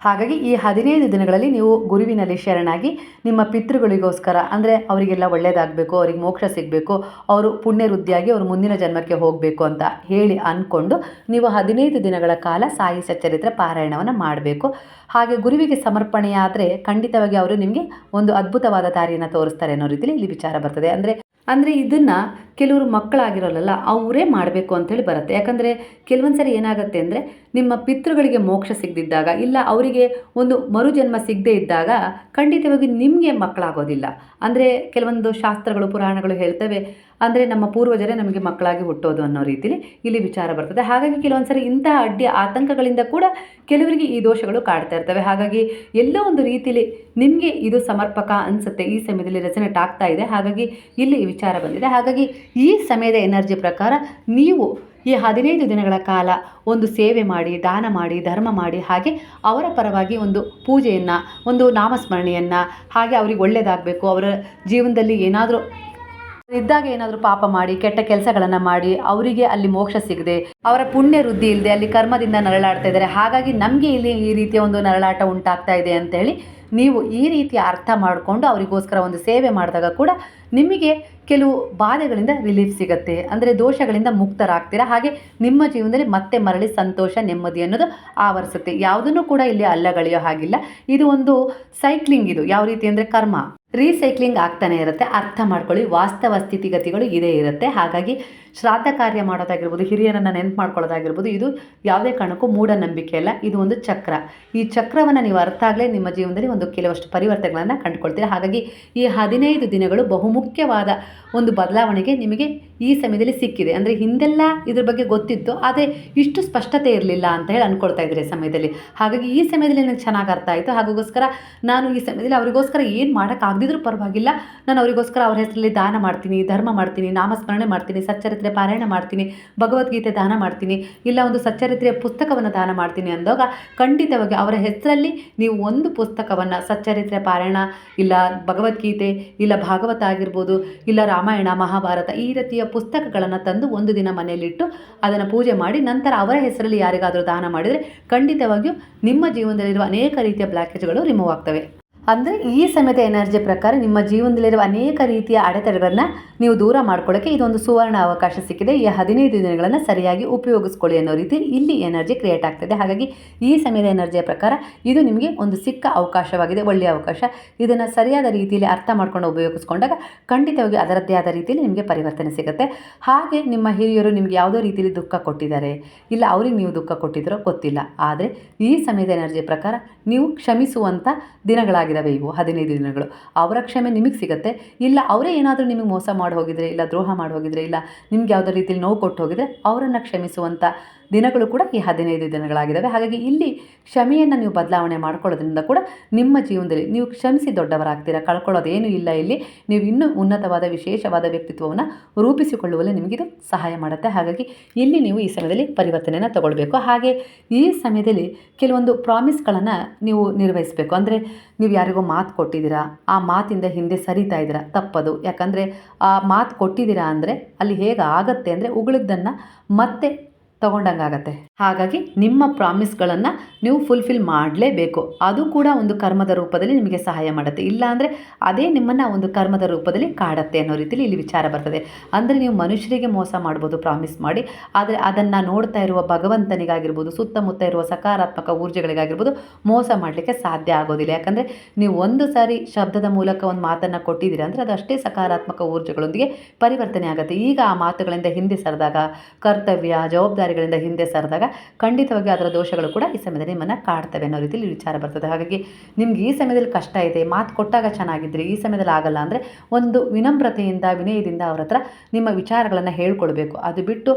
ಹಾಗಾಗಿ ಈ ಹದಿನೈದು ದಿನಗಳಲ್ಲಿ ನೀವು ಗುರುವಿನಲ್ಲಿ ಶರಣಾಗಿ ನಿಮ್ಮ ಪಿತೃಗಳಿಗೋಸ್ಕರ, ಅಂದರೆ ಅವರಿಗೆಲ್ಲ ಒಳ್ಳೆಯದಾಗಬೇಕು ಅವ್ರಿಗೆ ಮೋಕ್ಷ ಸಿಗಬೇಕು, ಅವರು ಪುಣ್ಯ ವೃದ್ಧಿಯಾಗಿ ಅವರು ಮುಂದಿನ ಜನ್ಮಕ್ಕೆ ಹೋಗಬೇಕು ಅಂತ ಹೇಳಿ ಅಂದ್ಕೊಂಡು ನೀವು ಹದಿನೈದು ದಿನಗಳ ಕಾಲ ಸಾಯಿ ಸಚ್ಚರಿತ್ರ ಪಾರಾಯಣವನ್ನು ಮಾಡಬೇಕು. ಹಾಗೆ ಗುರುವಿಗೆ ಸಮರ್ಪಣೆಯಾದರೆ ಖಂಡಿತವಾಗಿ ಅವರು ನಿಮಗೆ ಒಂದು ಅದ್ಭುತವಾದ ದಾರಿಯನ್ನು ತೋರಿಸ್ತಾರೆ ಅನ್ನೋ ರೀತಿಯಲ್ಲಿ ಇಲ್ಲಿ ವಿಚಾರ ಬರ್ತದೆ. ಅಂದರೆ ಅಂದರೆ ಇದನ್ನು ಕೆಲವರು ಮಕ್ಕಳಾಗಿರೋಲ್ಲ ಅವರೇ ಮಾಡಬೇಕು ಅಂಥೇಳಿ ಬರುತ್ತೆ. ಯಾಕಂದರೆ ಕೆಲವೊಂದು ಸರಿ ಏನಾಗುತ್ತೆ ಅಂದರೆ ನಿಮ್ಮ ಪಿತೃಗಳಿಗೆ ಮೋಕ್ಷ ಸಿಗದಿದ್ದಾಗ ಇಲ್ಲ, ಅವರಿಗೆ ಒಂದು ಮರುಜನ್ಮ ಸಿಗದೇ ಇದ್ದಾಗ ಖಂಡಿತವಾಗಿ ನಿಮಗೆ ಮಕ್ಕಳಾಗೋದಿಲ್ಲ. ಅಂದರೆ ಕೆಲವೊಂದು ಶಾಸ್ತ್ರಗಳು, ಪುರಾಣಗಳು ಹೇಳ್ತವೆ, ಅಂದರೆ ನಮ್ಮ ಪೂರ್ವಜರೇ ನಮಗೆ ಮಕ್ಕಳಾಗಿ ಹುಟ್ಟೋದು ಅನ್ನೋ ರೀತಿಲಿ ಇಲ್ಲಿ ವಿಚಾರ ಬರ್ತದೆ. ಹಾಗಾಗಿ ಕೆಲವೊಂದು ಸರಿ ಇಂತಹ ಅಡ್ಡಿ ಆತಂಕಗಳಿಂದ ಕೂಡ ಕೆಲವರಿಗೆ ಈ ದೋಷಗಳು ಕಾಡ್ತಾ ಇರ್ತವೆ. ಹಾಗಾಗಿ ಎಲ್ಲೋ ಒಂದು ರೀತಿಲಿ ನಿಮಗೆ ಇದು ಸಮರ್ಪಕ ಅನಿಸುತ್ತೆ. ಈ ಸಮಯದಲ್ಲಿ ರೆಸನೆಟ್ ಆಗ್ತಾ ಇದೆ. ಹಾಗಾಗಿ ಇಲ್ಲಿ ವಿಚಾರ ಬಂದಿದೆ. ಹಾಗಾಗಿ ಈ ಸಮಯದ ಎನರ್ಜಿ ಪ್ರಕಾರ ನೀವು ಈ ಹದಿನೈದು ದಿನಗಳ ಕಾಲ ಒಂದು ಸೇವೆ ಮಾಡಿ, ದಾನ ಮಾಡಿ, ಧರ್ಮ ಮಾಡಿ, ಹಾಗೆ ಅವರ ಪರವಾಗಿ ಒಂದು ಪೂಜೆಯನ್ನು, ಒಂದು ನಾಮಸ್ಮರಣೆಯನ್ನು, ಹಾಗೆ ಅವ್ರಿಗೆ ಒಳ್ಳೆಯದಾಗಬೇಕು ಅವರ ಜೀವನದಲ್ಲಿ ಏನಾದರೂ ಇದ್ದಾಗ ಏನಾದರೂ ಪಾಪ ಮಾಡಿ, ಕೆಟ್ಟ ಕೆಲಸಗಳನ್ನು ಮಾಡಿ, ಅವರಿಗೆ ಅಲ್ಲಿ ಮೋಕ್ಷ ಸಿಗದೆ, ಅವರ ಪುಣ್ಯ ವೃದ್ಧಿ ಇಲ್ಲದೆ ಅಲ್ಲಿ ಕರ್ಮದಿಂದ ನರಳಾಡ್ತಾ ಇದ್ದಾರೆ. ಹಾಗಾಗಿ ನಮಗೆ ಇಲ್ಲಿ ಈ ರೀತಿಯ ಒಂದು ನರಳಾಟ ಉಂಟಾಗ್ತಾ ಇದೆ ಅಂತೇಳಿ ನೀವು ಈ ರೀತಿ ಅರ್ಥ ಮಾಡಿಕೊಂಡು ಅವರಿಗೋಸ್ಕರ ಒಂದು ಸೇವೆ ಮಾಡಿದಾಗ ಕೂಡ ನಿಮಗೆ ಕೆಲವು ಬಾಧೆಗಳಿಂದ ರಿಲೀಫ್ ಸಿಗುತ್ತೆ. ಅಂದರೆ ದೋಷಗಳಿಂದ ಮುಕ್ತರಾಗ್ತೀರಾ? ಹಾಗೆ ನಿಮ್ಮ ಜೀವನದಲ್ಲಿ ಮತ್ತೆ ಮರಳಿ ಸಂತೋಷ, ನೆಮ್ಮದಿ ಅನ್ನೋದು ಆವರಿಸುತ್ತೆ. ಯಾವುದನ್ನು ಕೂಡ ಇಲ್ಲಿ ಅಲ್ಲಗಳೆಯೋ ಹಾಗಿಲ್ಲ. ಇದು ಒಂದು ಸೈಕ್ಲಿಂಗ್ ಇದು. ಯಾವ ರೀತಿ ಅಂದರೆ ಕರ್ಮ. ರೀಸೈಕ್ಲಿಂಗ್ ಆಗ್ತಾನೆ ಇರುತ್ತೆ. ಅರ್ಥ ಮಾಡ್ಕೊಳ್ಳಿ. ವಾಸ್ತವ ಸ್ಥಿತಿಗತಿಗಳು ಇದೇ ಇರುತ್ತೆ. ಹಾಗಾಗಿ ಶ್ರಾದ್ದ ಕಾರ್ಯ ಮಾಡೋದಾಗಿರ್ಬೋದು, ಹಿರಿಯರನ್ನು ನೆನಪು ಮಾಡ್ಕೊಳ್ಳೋದಾಗಿರ್ಬೋದು, ಇದು ಯಾವುದೇ ಕಾರಣಕ್ಕೂ ಮೂಢನಂಬಿಕೆ ಅಲ್ಲ, ಇದು ಒಂದು ಚಕ್ರ. ಈ ಚಕ್ರವನ್ನು ನೀವು ಅರ್ಥ ಆಗಲೇ ನಿಮ್ಮ ಜೀವನದಲ್ಲಿ ಒಂದು ಕೆಲವಷ್ಟು ಪರಿವರ್ತನೆಗಳನ್ನು ಕಂಡುಕೊಳ್ತೀರಾ? ಹಾಗಾಗಿ ಈ ಹದಿನೈದು ದಿನಗಳು ಬಹುಮುಖ್ಯವಾದ ಒಂದು ಬದಲಾವಣೆಗೆ ನಿಮಗೆ ಈ ಸಮಯದಲ್ಲಿ ಸಿಕ್ಕಿದೆ. ಅಂದರೆ ಹಿಂದೆಲ್ಲ ಇದ್ರ ಬಗ್ಗೆ ಗೊತ್ತಿತ್ತು, ಆದರೆ ಇಷ್ಟು ಸ್ಪಷ್ಟತೆ ಇರಲಿಲ್ಲ ಅಂತ ಹೇಳಿ ಅಂದ್ಕೊಳ್ತಾ ಇದ್ದಾರೆ ಸಮಯದಲ್ಲಿ. ಹಾಗಾಗಿ ಈ ಸಮಯದಲ್ಲಿ ನನಗೆ ಚೆನ್ನಾಗಿ ಅರ್ಥ ಆಯಿತು. ಹಾಗೋಸ್ಕರ ನಾನು ಈ ಸಮಯದಲ್ಲಿ ಅವರಿಗೋಸ್ಕರ ಏನು ಮಾಡೋಕ್ಕಾಗದಿದ್ರೂ ಪರವಾಗಿಲ್ಲ. ನಾನು ಅವರಿಗೋಸ್ಕರ ಅವ್ರ ಹೆಸರಲ್ಲಿ ದಾನ ಮಾಡ್ತೀನಿ, ಧರ್ಮ ಮಾಡ್ತೀನಿ, ನಾಮಸ್ಮರಣೆ ಮಾಡ್ತೀನಿ ಸಚ್ಚರಿತ್ರೆ ಪಾರಾಯಣ ಮಾಡ್ತೀನಿ, ಭಗವದ್ಗೀತೆ ದಾನ ಮಾಡ್ತೀನಿ, ಇಲ್ಲ ಒಂದು ಸಚ್ಚರಿತ್ರೆಯ ಪುಸ್ತಕವನ್ನು ದಾನ ಮಾಡ್ತೀನಿ ಅಂದಾಗ ಖಂಡಿತವಾಗಿ ಅವರ ಹೆಸರಲ್ಲಿ ನೀವು ಒಂದು ಪುಸ್ತಕವನ್ನು ಸಚ್ಚರಿತ್ರೆ ಪಾರಾಯಣ ಇಲ್ಲ ಭಗವದ್ಗೀತೆ ಇಲ್ಲ ಭಾಗವತ ಆಗಿರ್ಬೋದು ಇಲ್ಲ ರಾಮಾಯಣ, ಮಹಾಭಾರತ ಈ ರೀತಿಯ ಪುಸ್ತಕಗಳನ್ನು ತಂದು ಒಂದು ದಿನ ಮನೆಯಲ್ಲಿಟ್ಟು ಅದನ್ನು ಪೂಜೆ ಮಾಡಿ ನಂತರ ಅವರ ಹೆಸರಲ್ಲಿ ಯಾರಿಗಾದರೂ ದಾನ ಮಾಡಿದರೆ ಖಂಡಿತವಾಗಿಯೂ ನಿಮ್ಮ ಜೀವನದಲ್ಲಿರುವ ಅನೇಕ ರೀತಿಯ ಬ್ಲಾಕೇಜ್ಗಳು ರಿಮೂವ್ ಆಗ್ತವೆ. ಅಂದರೆ ಈ ಸಮೇತ ಎನರ್ಜಿ ಪ್ರಕಾರ ನಿಮ್ಮ ಜೀವನದಲ್ಲಿರುವ ಅನೇಕ ರೀತಿಯ ಅಡೆತಡೆಗಳನ್ನು ನೀವು ದೂರ ಮಾಡ್ಕೊಳ್ಳೋಕ್ಕೆ ಇದೊಂದು ಸುವರ್ಣ ಅವಕಾಶ ಸಿಕ್ಕಿದೆ. ಈ ಹದಿನೈದು ದಿನಗಳನ್ನು ಸರಿಯಾಗಿ ಉಪಯೋಗಿಸ್ಕೊಳ್ಳಿ ಅನ್ನೋ ರೀತಿ ಇಲ್ಲಿ ಎನರ್ಜಿ ಕ್ರಿಯೇಟ್ ಆಗ್ತದೆ. ಹಾಗಾಗಿ ಈ ಸಮಯದ ಎನರ್ಜಿಯ ಪ್ರಕಾರ ಇದು ನಿಮಗೆ ಒಂದು ಸಿಕ್ಕ ಅವಕಾಶವಾಗಿದೆ, ಒಳ್ಳೆಯ ಅವಕಾಶ. ಇದನ್ನು ಸರಿಯಾದ ರೀತಿಯಲ್ಲಿ ಅರ್ಥ ಮಾಡ್ಕೊಂಡು ಉಪಯೋಗಿಸ್ಕೊಂಡಾಗ ಖಂಡಿತವಾಗಿ ಅದರದ್ದೇ ಆದ ರೀತಿಯಲ್ಲಿ ನಿಮಗೆ ಪರಿವರ್ತನೆ ಸಿಗುತ್ತೆ. ಹಾಗೆ ನಿಮ್ಮ ಹಿರಿಯರು ನಿಮಗೆ ಯಾವುದೋ ರೀತಿಯಲ್ಲಿ ದುಃಖ ಕೊಟ್ಟಿದ್ದಾರೆ, ಇಲ್ಲ ಅವ್ರಿಗೆ ನೀವು ದುಃಖ ಕೊಟ್ಟಿದ್ದರೋ ಗೊತ್ತಿಲ್ಲ. ಆದರೆ ಈ ಸಮಯದ ಎನರ್ಜಿ ಪ್ರಕಾರ ನೀವು ಕ್ಷಮಿಸುವಂಥ ದಿನಗಳಾಗಿದ್ದಾವೆ ಇವು ಹದಿನೈದು ದಿನಗಳು. ಅವರ ಕ್ಷಮೆ ನಿಮಗೆ ಸಿಗುತ್ತೆ. ಇಲ್ಲ, ಅವರೇ ಏನಾದರೂ ನಿಮಗೆ ಮೋಸ ಮಾಡಿ ಹೋಗಿದ್ರೆ ಇಲ್ಲ ದ್ರೋಹ ಮಾಡಿ ಹೋಗಿದ್ರೆ ಇಲ್ಲ ನಿಮ್ಗೆ ಯಾವುದೋ ರೀತಿಯಲ್ಲಿ ನೋವು ಕೊಟ್ಟು ಹೋಗಿದ್ರೆ ಅವರನ್ನು ಕ್ಷಮಿಸುವಂಥ ದಿನಗಳು ಕೂಡ ಈ ಹದಿನೈದು ದಿನಗಳಾಗಿದ್ದಾವೆ. ಹಾಗಾಗಿ ಇಲ್ಲಿ ಕ್ಷಮೆಯನ್ನು ನೀವು ಬದಲಾವಣೆ ಮಾಡ್ಕೊಳ್ಳೋದ್ರಿಂದ ಕೂಡ ನಿಮ್ಮ ಜೀವನದಲ್ಲಿ ನೀವು ಕ್ಷಮಿಸಿ ದೊಡ್ಡವರಾಗ್ತೀರಾ, ಕಳ್ಕೊಳ್ಳೋದೇನೂ ಇಲ್ಲ ಇಲ್ಲಿ. ನೀವು ಇನ್ನೂ ಉನ್ನತವಾದ ವಿಶೇಷವಾದ ವ್ಯಕ್ತಿತ್ವವನ್ನು ರೂಪಿಸಿಕೊಳ್ಳುವಲ್ಲಿ ನಿಮಗಿದು ಸಹಾಯ ಮಾಡುತ್ತೆ. ಹಾಗಾಗಿ ಇಲ್ಲಿ ನೀವು ಈ ಸಮಯದಲ್ಲಿ ಪರಿವರ್ತನೆಯನ್ನು ತಗೊಳ್ಬೇಕು. ಹಾಗೆ ಈ ಸಮಯದಲ್ಲಿ ಕೆಲವೊಂದು ಪ್ರಾಮಿಸ್ಗಳನ್ನು ನೀವು ನಿರ್ವಹಿಸಬೇಕು. ಅಂದರೆ ನೀವು ಯಾರಿಗೋ ಮಾತು ಕೊಟ್ಟಿದ್ದೀರಾ, ಆ ಮಾತಿಂದ ಹಿಂದೆ ಸರಿತಾ ಇದ್ದೀರಾ? ತಪ್ಪದು. ಯಾಕಂದರೆ ಆ ಮಾತು ಕೊಟ್ಟಿದ್ದೀರಾ ಅಂದರೆ ಅಲ್ಲಿ ಹೇಗೆ ಆಗತ್ತೆ ಅಂದರೆ ಉಗುಳಿದ್ದನ್ನು ಮತ್ತೆ ತಗೊಂಡಂಗಾಗತ್ತೆ. ಹಾಗಾಗಿ ನಿಮ್ಮ ಪ್ರಾಮಿಸ್ಗಳನ್ನು ನೀವು ಫುಲ್ಫಿಲ್ ಮಾಡಲೇಬೇಕು. ಅದು ಕೂಡ ಒಂದು ಕರ್ಮದ ರೂಪದಲ್ಲಿ ನಿಮಗೆ ಸಹಾಯ ಮಾಡುತ್ತೆ. ಇಲ್ಲ ಅಂದರೆ ಅದೇ ನಿಮ್ಮನ್ನು ಒಂದು ಕರ್ಮದ ರೂಪದಲ್ಲಿ ಕಾಡತ್ತೆ ಅನ್ನೋ ರೀತಿಯಲ್ಲಿ ಇಲ್ಲಿ ವಿಚಾರ ಬರ್ತದೆ. ಅಂದರೆ ನೀವು ಮನುಷ್ಯರಿಗೆ ಮೋಸ ಮಾಡ್ಬೋದು, ಪ್ರಾಮಿಸ್ ಮಾಡಿ. ಆದರೆ ಅದನ್ನು ನೋಡ್ತಾ ಇರುವ ಭಗವಂತನಿಗಾಗಿರ್ಬೋದು, ಸುತ್ತಮುತ್ತ ಇರುವ ಸಕಾರಾತ್ಮಕ ಊರ್ಜೆಗಳಿಗಾಗಿರ್ಬೋದು ಮೋಸ ಮಾಡಲಿಕ್ಕೆ ಸಾಧ್ಯ ಆಗೋದಿಲ್ಲ. ಯಾಕಂದರೆ ನೀವು ಒಂದು ಸಾರಿ ಶಬ್ದದ ಮೂಲಕ ಒಂದು ಮಾತನ್ನು ಕೊಟ್ಟಿದ್ದೀರಾ ಅಂದರೆ ಅದು ಅಷ್ಟೇ ಸಕಾರಾತ್ಮಕ ಊರ್ಜೆಗಳೊಂದಿಗೆ ಪರಿವರ್ತನೆ ಆಗುತ್ತೆ. ಈಗ ಆ ಮಾತುಗಳಿಂದ ಹಿಂದೆ ಸರಿದಾಗ ಕರ್ತವ್ಯ ಜವಾಬ್ದಾರಿಗಳಿಂದ ಹಿಂದೆ ಸರಿದಾಗ ಖಂಡಿತವಾಗಿ ಅದರ ದೋಷಗಳು ಕೂಡ ಈ ಸಮಯದಲ್ಲಿ ನಿಮ್ಮನ್ನು ಕಾಡ್ತವೆ ಅನ್ನೋ ರೀತಿಯಲ್ಲಿ ವಿಚಾರ ಬರ್ತದೆ. ಹಾಗಾಗಿ ನಿಮ್ಗೆ ಈ ಸಮಯದಲ್ಲಿ ಕಷ್ಟ ಇದೆ, ಮಾತು ಕೊಟ್ಟಾಗ ಚೆನ್ನಾಗಿದ್ರಿ, ಈ ಸಮಯದಲ್ಲಿ ಆಗಲ್ಲ ಅಂದರೆ ಒಂದು ವಿನಮ್ರತೆಯಿಂದ, ವಿನಯದಿಂದ ಅವರ ಹತ್ರ ನಿಮ್ಮ ವಿಚಾರಗಳನ್ನು ಹೇಳ್ಕೊಳ್ಬೇಕು ಅದು ಬಿಟ್ಟು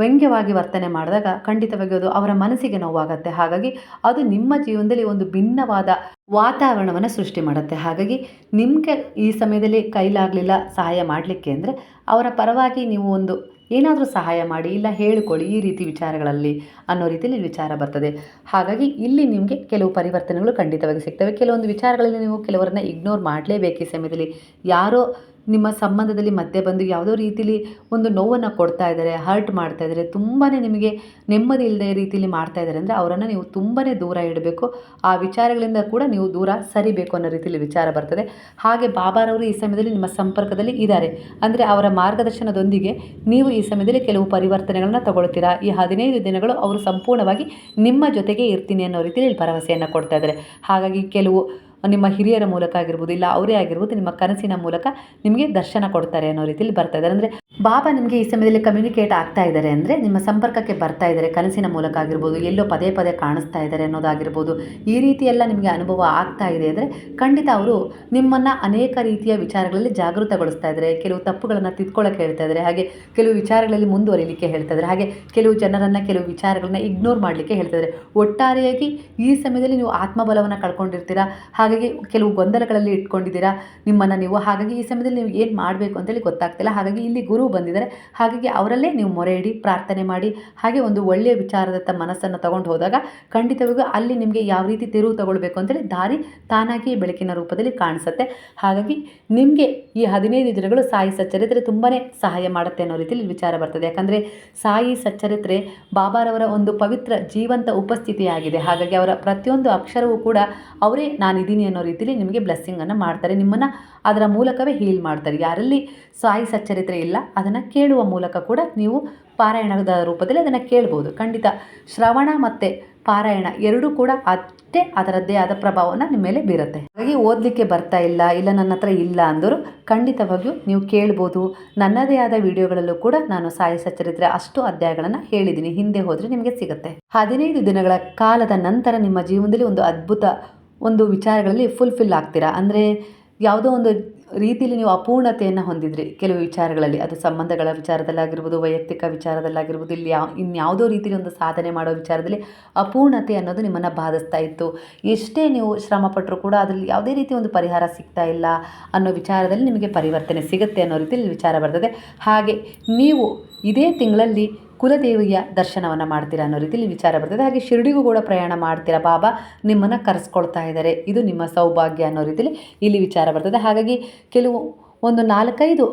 ವ್ಯಂಗ್ಯವಾಗಿ ವರ್ತನೆ ಮಾಡಿದಾಗ ಖಂಡಿತವಾಗಿ ಅದು ಅವರ ಮನಸ್ಸಿಗೆ ನೋವಾಗುತ್ತೆ. ಹಾಗಾಗಿ ಅದು ನಿಮ್ಮ ಜೀವನದಲ್ಲಿ ಒಂದು ಭಿನ್ನವಾದ ವಾತಾವರಣವನ್ನು ಸೃಷ್ಟಿ ಮಾಡುತ್ತೆ. ಹಾಗಾಗಿ ನಿಮಗೆ ಈ ಸಮಯದಲ್ಲಿ ಕೈಲಾಗಲಿಲ್ಲ ಸಹಾಯ ಮಾಡಲಿಕ್ಕೆ ಅಂದರೆ ಅವರ ಪರವಾಗಿ ನೀವು ಒಂದು ಏನಾದರೂ ಸಹಾಯ ಮಾಡಿ ಇಲ್ಲ ಹೇಳಿಕೊಳ್ಳಿ ಈ ರೀತಿ ವಿಚಾರಗಳಲ್ಲಿ ಅನ್ನೋ ರೀತಿಯಲ್ಲಿ ವಿಚಾರ ಬರ್ತದೆ. ಹಾಗಾಗಿ ಇಲ್ಲಿ ನಿಮಗೆ ಕೆಲವು ಪರಿವರ್ತನೆಗಳು ಖಂಡಿತವಾಗಿ ಸಿಗ್ತವೆ. ಕೆಲವೊಂದು ವಿಚಾರಗಳಲ್ಲಿ ನೀವು ಕೆಲವರನ್ನ ಇಗ್ನೋರ್ ಮಾಡಲೇಬೇಕು ಈ ಸಮಯದಲ್ಲಿ ಯಾರೋ ನಿಮ್ಮ ಸಂಬಂಧದಲ್ಲಿ ಮಧ್ಯೆ ಬಂದು ಯಾವುದೋ ರೀತಿಲಿ ಒಂದು ನೋವನ್ನು ಕೊಡ್ತಾ ಇದ್ದಾರೆ ಹರ್ಟ್ ಮಾಡ್ತಾ ಇದ್ದಾರೆ ತುಂಬಾ ನಿಮಗೆ ನೆಮ್ಮದಿ ಇಲ್ಲದೆ ರೀತಿಯಲ್ಲಿ ಮಾಡ್ತಾ ಇದ್ದಾರೆ ಅಂದರೆ ಅವರನ್ನು ನೀವು ತುಂಬಾ ದೂರ ಇಡಬೇಕು. ಆ ವಿಚಾರಗಳಿಂದ ಕೂಡ ನೀವು ದೂರ ಸರಿಬೇಕು ಅನ್ನೋ ರೀತಿಯಲ್ಲಿ ವಿಚಾರ ಬರ್ತದೆ. ಹಾಗೆ ಬಾಬಾರವರು ಈ ಸಮಯದಲ್ಲಿ ನಿಮ್ಮ ಸಂಪರ್ಕದಲ್ಲಿ ಇದ್ದಾರೆ. ಅಂದರೆ ಅವರ ಮಾರ್ಗದರ್ಶನದೊಂದಿಗೆ ನೀವು ಈ ಸಮಯದಲ್ಲಿ ಕೆಲವು ಪರಿವರ್ತನೆಗಳನ್ನ ತಗೊಳ್ತೀರಾ? ಈ ಹದಿನೈದು ದಿನಗಳು ಅವರು ಸಂಪೂರ್ಣವಾಗಿ ನಿಮ್ಮ ಜೊತೆಗೆ ಇರ್ತೀನಿ ಅನ್ನೋ ರೀತಿಯಲ್ಲಿ ಭರವಸೆಯನ್ನು ಕೊಡ್ತಾ ಇದ್ದಾರೆ. ಹಾಗಾಗಿ ಕೆಲವು ನಿಮ್ಮ ಹಿರಿಯರ ಮೂಲಕ ಆಗಿರ್ಬೋದು, ಇಲ್ಲ ಅವರೇ ಆಗಿರ್ಬೋದು, ನಿಮ್ಮ ಕನಸಿನ ಮೂಲಕ ನಿಮಗೆ ದರ್ಶನ ಕೊಡ್ತಾರೆ ಅನ್ನೋ ರೀತಿಯಲ್ಲಿ ಬರ್ತಾ ಇದ್ದಾರೆ. ಅಂದರೆ ಬಾಬಾ ನಿಮಗೆ ಈ ಸಮಯದಲ್ಲಿ ಕಮ್ಯುನಿಕೇಟ್ ಆಗ್ತಾ ಇದ್ದಾರೆ ಅಂದರೆ ನಿಮ್ಮ ಸಂಪರ್ಕಕ್ಕೆ ಬರ್ತಾ ಇದ್ದಾರೆ, ಕನಸಿನ ಮೂಲಕ ಆಗಿರ್ಬೋದು, ಎಲ್ಲೋ ಪದೇ ಪದೇ ಕಾಣಿಸ್ತಾ ಇದ್ದಾರೆ ಅನ್ನೋದಾಗಿರ್ಬೋದು, ಈ ರೀತಿ ಎಲ್ಲ ನಿಮಗೆ ಅನುಭವ ಆಗ್ತಾ ಇದೆ ಅಂದರೆ ಖಂಡಿತ ಅವರು ನಿಮ್ಮನ್ನು ಅನೇಕ ರೀತಿಯ ವಿಚಾರಗಳಲ್ಲಿ ಜಾಗೃತಗೊಳಿಸ್ತಾ ಇದ್ದಾರೆ. ಕೆಲವು ತಪ್ಪುಗಳನ್ನು ತಿದ್ಕೊಳ್ಳೋಕೆ ಹೇಳ್ತಾ ಇದ್ದಾರೆ, ಹಾಗೆ ಕೆಲವು ವಿಚಾರಗಳಲ್ಲಿ ಮುಂದುವರಿಲಿಕ್ಕೆ ಹೇಳ್ತಾ ಇದ್ದಾರೆ, ಹಾಗೆ ಕೆಲವು ಜನರನ್ನು ಕೆಲವು ವಿಚಾರಗಳನ್ನ ಇಗ್ನೋರ್ ಮಾಡಲಿಕ್ಕೆ ಹೇಳ್ತಾ ಇದ್ದಾರೆ. ಒಟ್ಟಾರೆಯಾಗಿ ಈ ಸಮಯದಲ್ಲಿ ನೀವು ಆತ್ಮಬಲವನ್ನು ಕಳ್ಕೊಂಡಿರ್ತೀರಾ ಹಾಗಾಗಿ ಕೆಲವು ಗೊಂದಲಗಳಲ್ಲಿ ಇಟ್ಕೊಂಡಿದ್ದೀರಾ? ನಿಮ್ಮನ್ನು ನೀವು ಹಾಗಾಗಿ ಈ ಸಮಯದಲ್ಲಿ ನೀವು ಏನು ಮಾಡಬೇಕು ಅಂತೇಳಿ ಗೊತ್ತಾಗ್ತಿಲ್ಲ. ಹಾಗಾಗಿ ಇಲ್ಲಿ ಗುರು ಬಂದಿದ್ದಾರೆ. ಹಾಗಾಗಿ ಅವರಲ್ಲೇ ನೀವು ಮೊರೆ ಇಡಿ, ಪ್ರಾರ್ಥನೆ ಮಾಡಿ, ಹಾಗೆ ಒಂದು ಒಳ್ಳೆಯ ವಿಚಾರದತ್ತ ಮನಸ್ಸನ್ನು ತಗೊಂಡು ಹೋದಾಗ ಖಂಡಿತವಾಗೂ ಅಲ್ಲಿ ನಿಮಗೆ ಯಾವ ರೀತಿ ತಿರುವು ತಗೊಳ್ಬೇಕು ಅಂತೇಳಿ ದಾರಿ ತಾನಾಗಿ ಬೆಳಕಿನ ರೂಪದಲ್ಲಿ ಕಾಣಿಸುತ್ತೆ. ಹಾಗಾಗಿ ನಿಮಗೆ ಈ ಹದಿನೈದು ದಿನಗಳು ಸಾಯಿ ಸಚ್ಚರಿತ್ರೆ ತುಂಬಾ ಸಹಾಯ ಮಾಡುತ್ತೆ ಅನ್ನೋ ರೀತಿಯಲ್ಲಿ ವಿಚಾರ ಬರ್ತದೆ. ಯಾಕಂದರೆ ಸಾಯಿ ಸಚ್ಚರಿತ್ರೆ ಬಾಬಾರವರ ಒಂದು ಪವಿತ್ರ ಜೀವಂತ ಉಪಸ್ಥಿತಿಯಾಗಿದೆ. ಹಾಗಾಗಿ ಅವರ ಪ್ರತಿಯೊಂದು ಅಕ್ಷರವೂ ಕೂಡ ಅವರೇ ನಾನಿದ್ದೀನಿ ಅನ್ನೋ ರೀತಿಯಲ್ಲಿ ನಿಮಗೆ ಬ್ಲೆಸ್ಸಿಂಗನ್ನು ಮಾಡ್ತಾರೆ. ನಿಮ್ಮನ್ನು ಅದರ ಮೂಲಕವೇ ಹೀಲ್ ಮಾಡ್ತಾರೆ. ಯಾರಲ್ಲಿ ಸಾಯಿ ಸಚ್ಚರಿತ್ರೆ ಇಲ್ಲ, ಅದನ್ನು ಕೇಳುವ ಮೂಲಕ ಕೂಡ ನೀವು ಪಾರಾಯಣದ ರೂಪದಲ್ಲಿ ಅದನ್ನು ಕೇಳ್ಬೋದು. ಖಂಡಿತ ಶ್ರವಣ ಮತ್ತು ಪಾರಾಯಣ ಎರಡೂ ಕೂಡ ಅಷ್ಟೇ ಅದರದ್ದೇ ಆದ ಪ್ರಭಾವನ ನಿಮ್ಮ ಮೇಲೆ ಬೀರುತ್ತೆ. ಹಾಗಾಗಿ ಓದಲಿಕ್ಕೆ ಬರ್ತಾ ಇಲ್ಲ ಇಲ್ಲ ನನ್ನ ಹತ್ರ ಇಲ್ಲ ಅಂದರು ಖಂಡಿತವಾಗಿಯೂ ನೀವು ಕೇಳ್ಬೋದು. ನನ್ನದೇ ಆದ ವಿಡಿಯೋಗಳಲ್ಲೂ ಕೂಡ ನಾನು ಸಾಯಿ ಸಚ್ಚರಿತ್ರೆ ಅಷ್ಟು ಅಧ್ಯಾಯಗಳನ್ನು ಹೇಳಿದ್ದೀನಿ. ಹಿಂದೆ ಹೋದರೆ ನಿಮಗೆ ಸಿಗುತ್ತೆ. ಹದಿನೈದು ದಿನಗಳ ಕಾಲದ ನಂತರ ನಿಮ್ಮ ಜೀವನದಲ್ಲಿ ಒಂದು ಅದ್ಭುತ ಒಂದು ವಿಚಾರಗಳಲ್ಲಿ ಫುಲ್ಫಿಲ್ ಆಗ್ತೀರಾ? ಅಂದರೆ ಯಾವುದೋ ಒಂದು ರೀತಿಯಲ್ಲಿ ನೀವು ಅಪೂರ್ಣತೆಯನ್ನು ಹೊಂದಿದ್ರಿ ಕೆಲವು ವಿಚಾರಗಳಲ್ಲಿ. ಅದು ಸಂಬಂಧಗಳ ವಿಚಾರದಲ್ಲಾಗಿರ್ಬೋದು, ವೈಯಕ್ತಿಕ ವಿಚಾರದಲ್ಲಾಗಿರ್ಬೋದು, ಇಲ್ಲಿ ಯಾವ ಇನ್ಯಾವುದೋ ರೀತಿಯಲ್ಲಿ ಒಂದು ಸಾಧನೆ ಮಾಡೋ ವಿಚಾರದಲ್ಲಿ ಅಪೂರ್ಣತೆ ಅನ್ನೋದು ನಿಮ್ಮನ್ನು ಬಾಧಿಸ್ತಾ ಇತ್ತು. ಎಷ್ಟೇ ನೀವು ಶ್ರಮ ಪಟ್ಟರೂ ಕೂಡ ಅದರಲ್ಲಿ ಯಾವುದೇ ರೀತಿ ಒಂದು ಪರಿಹಾರ ಸಿಗ್ತಾ ಇಲ್ಲ ಅನ್ನೋ ವಿಚಾರದಲ್ಲಿ ನಿಮಗೆ ಪರಿವರ್ತನೆ ಸಿಗುತ್ತೆ ಅನ್ನೋ ರೀತಿಯಲ್ಲಿ ವಿಚಾರ ಬರ್ತದೆ. ಹಾಗೆ ನೀವು ಇದೇ ತಿಂಗಳಲ್ಲಿ ಕುಲದೇವಿಯ ದರ್ಶನವನ್ನು ಮಾಡ್ತೀರಾ ಅನ್ನೋ ರೀತಿಯಲ್ಲಿ ವಿಚಾರ ಬರ್ತದೆ. ಹಾಗೆ ಶಿರಡಿಗೂ ಕೂಡ ಪ್ರಯಾಣ ಮಾಡ್ತೀರಾ? ಬಾಬಾ, ನಿಮ್ಮನ್ನು ಕರೆಸ್ಕೊಳ್ತಾ ಇದ್ದಾರೆ. ಇದು ನಿಮ್ಮ ಸೌಭಾಗ್ಯ ಅನ್ನೋ ರೀತಿಯಲ್ಲಿ ಇಲ್ಲಿ ವಿಚಾರ ಬರ್ತದೆ. ಹಾಗಾಗಿ ಕೆಲವು ಒಂದು ನಾಲ್ಕೈದು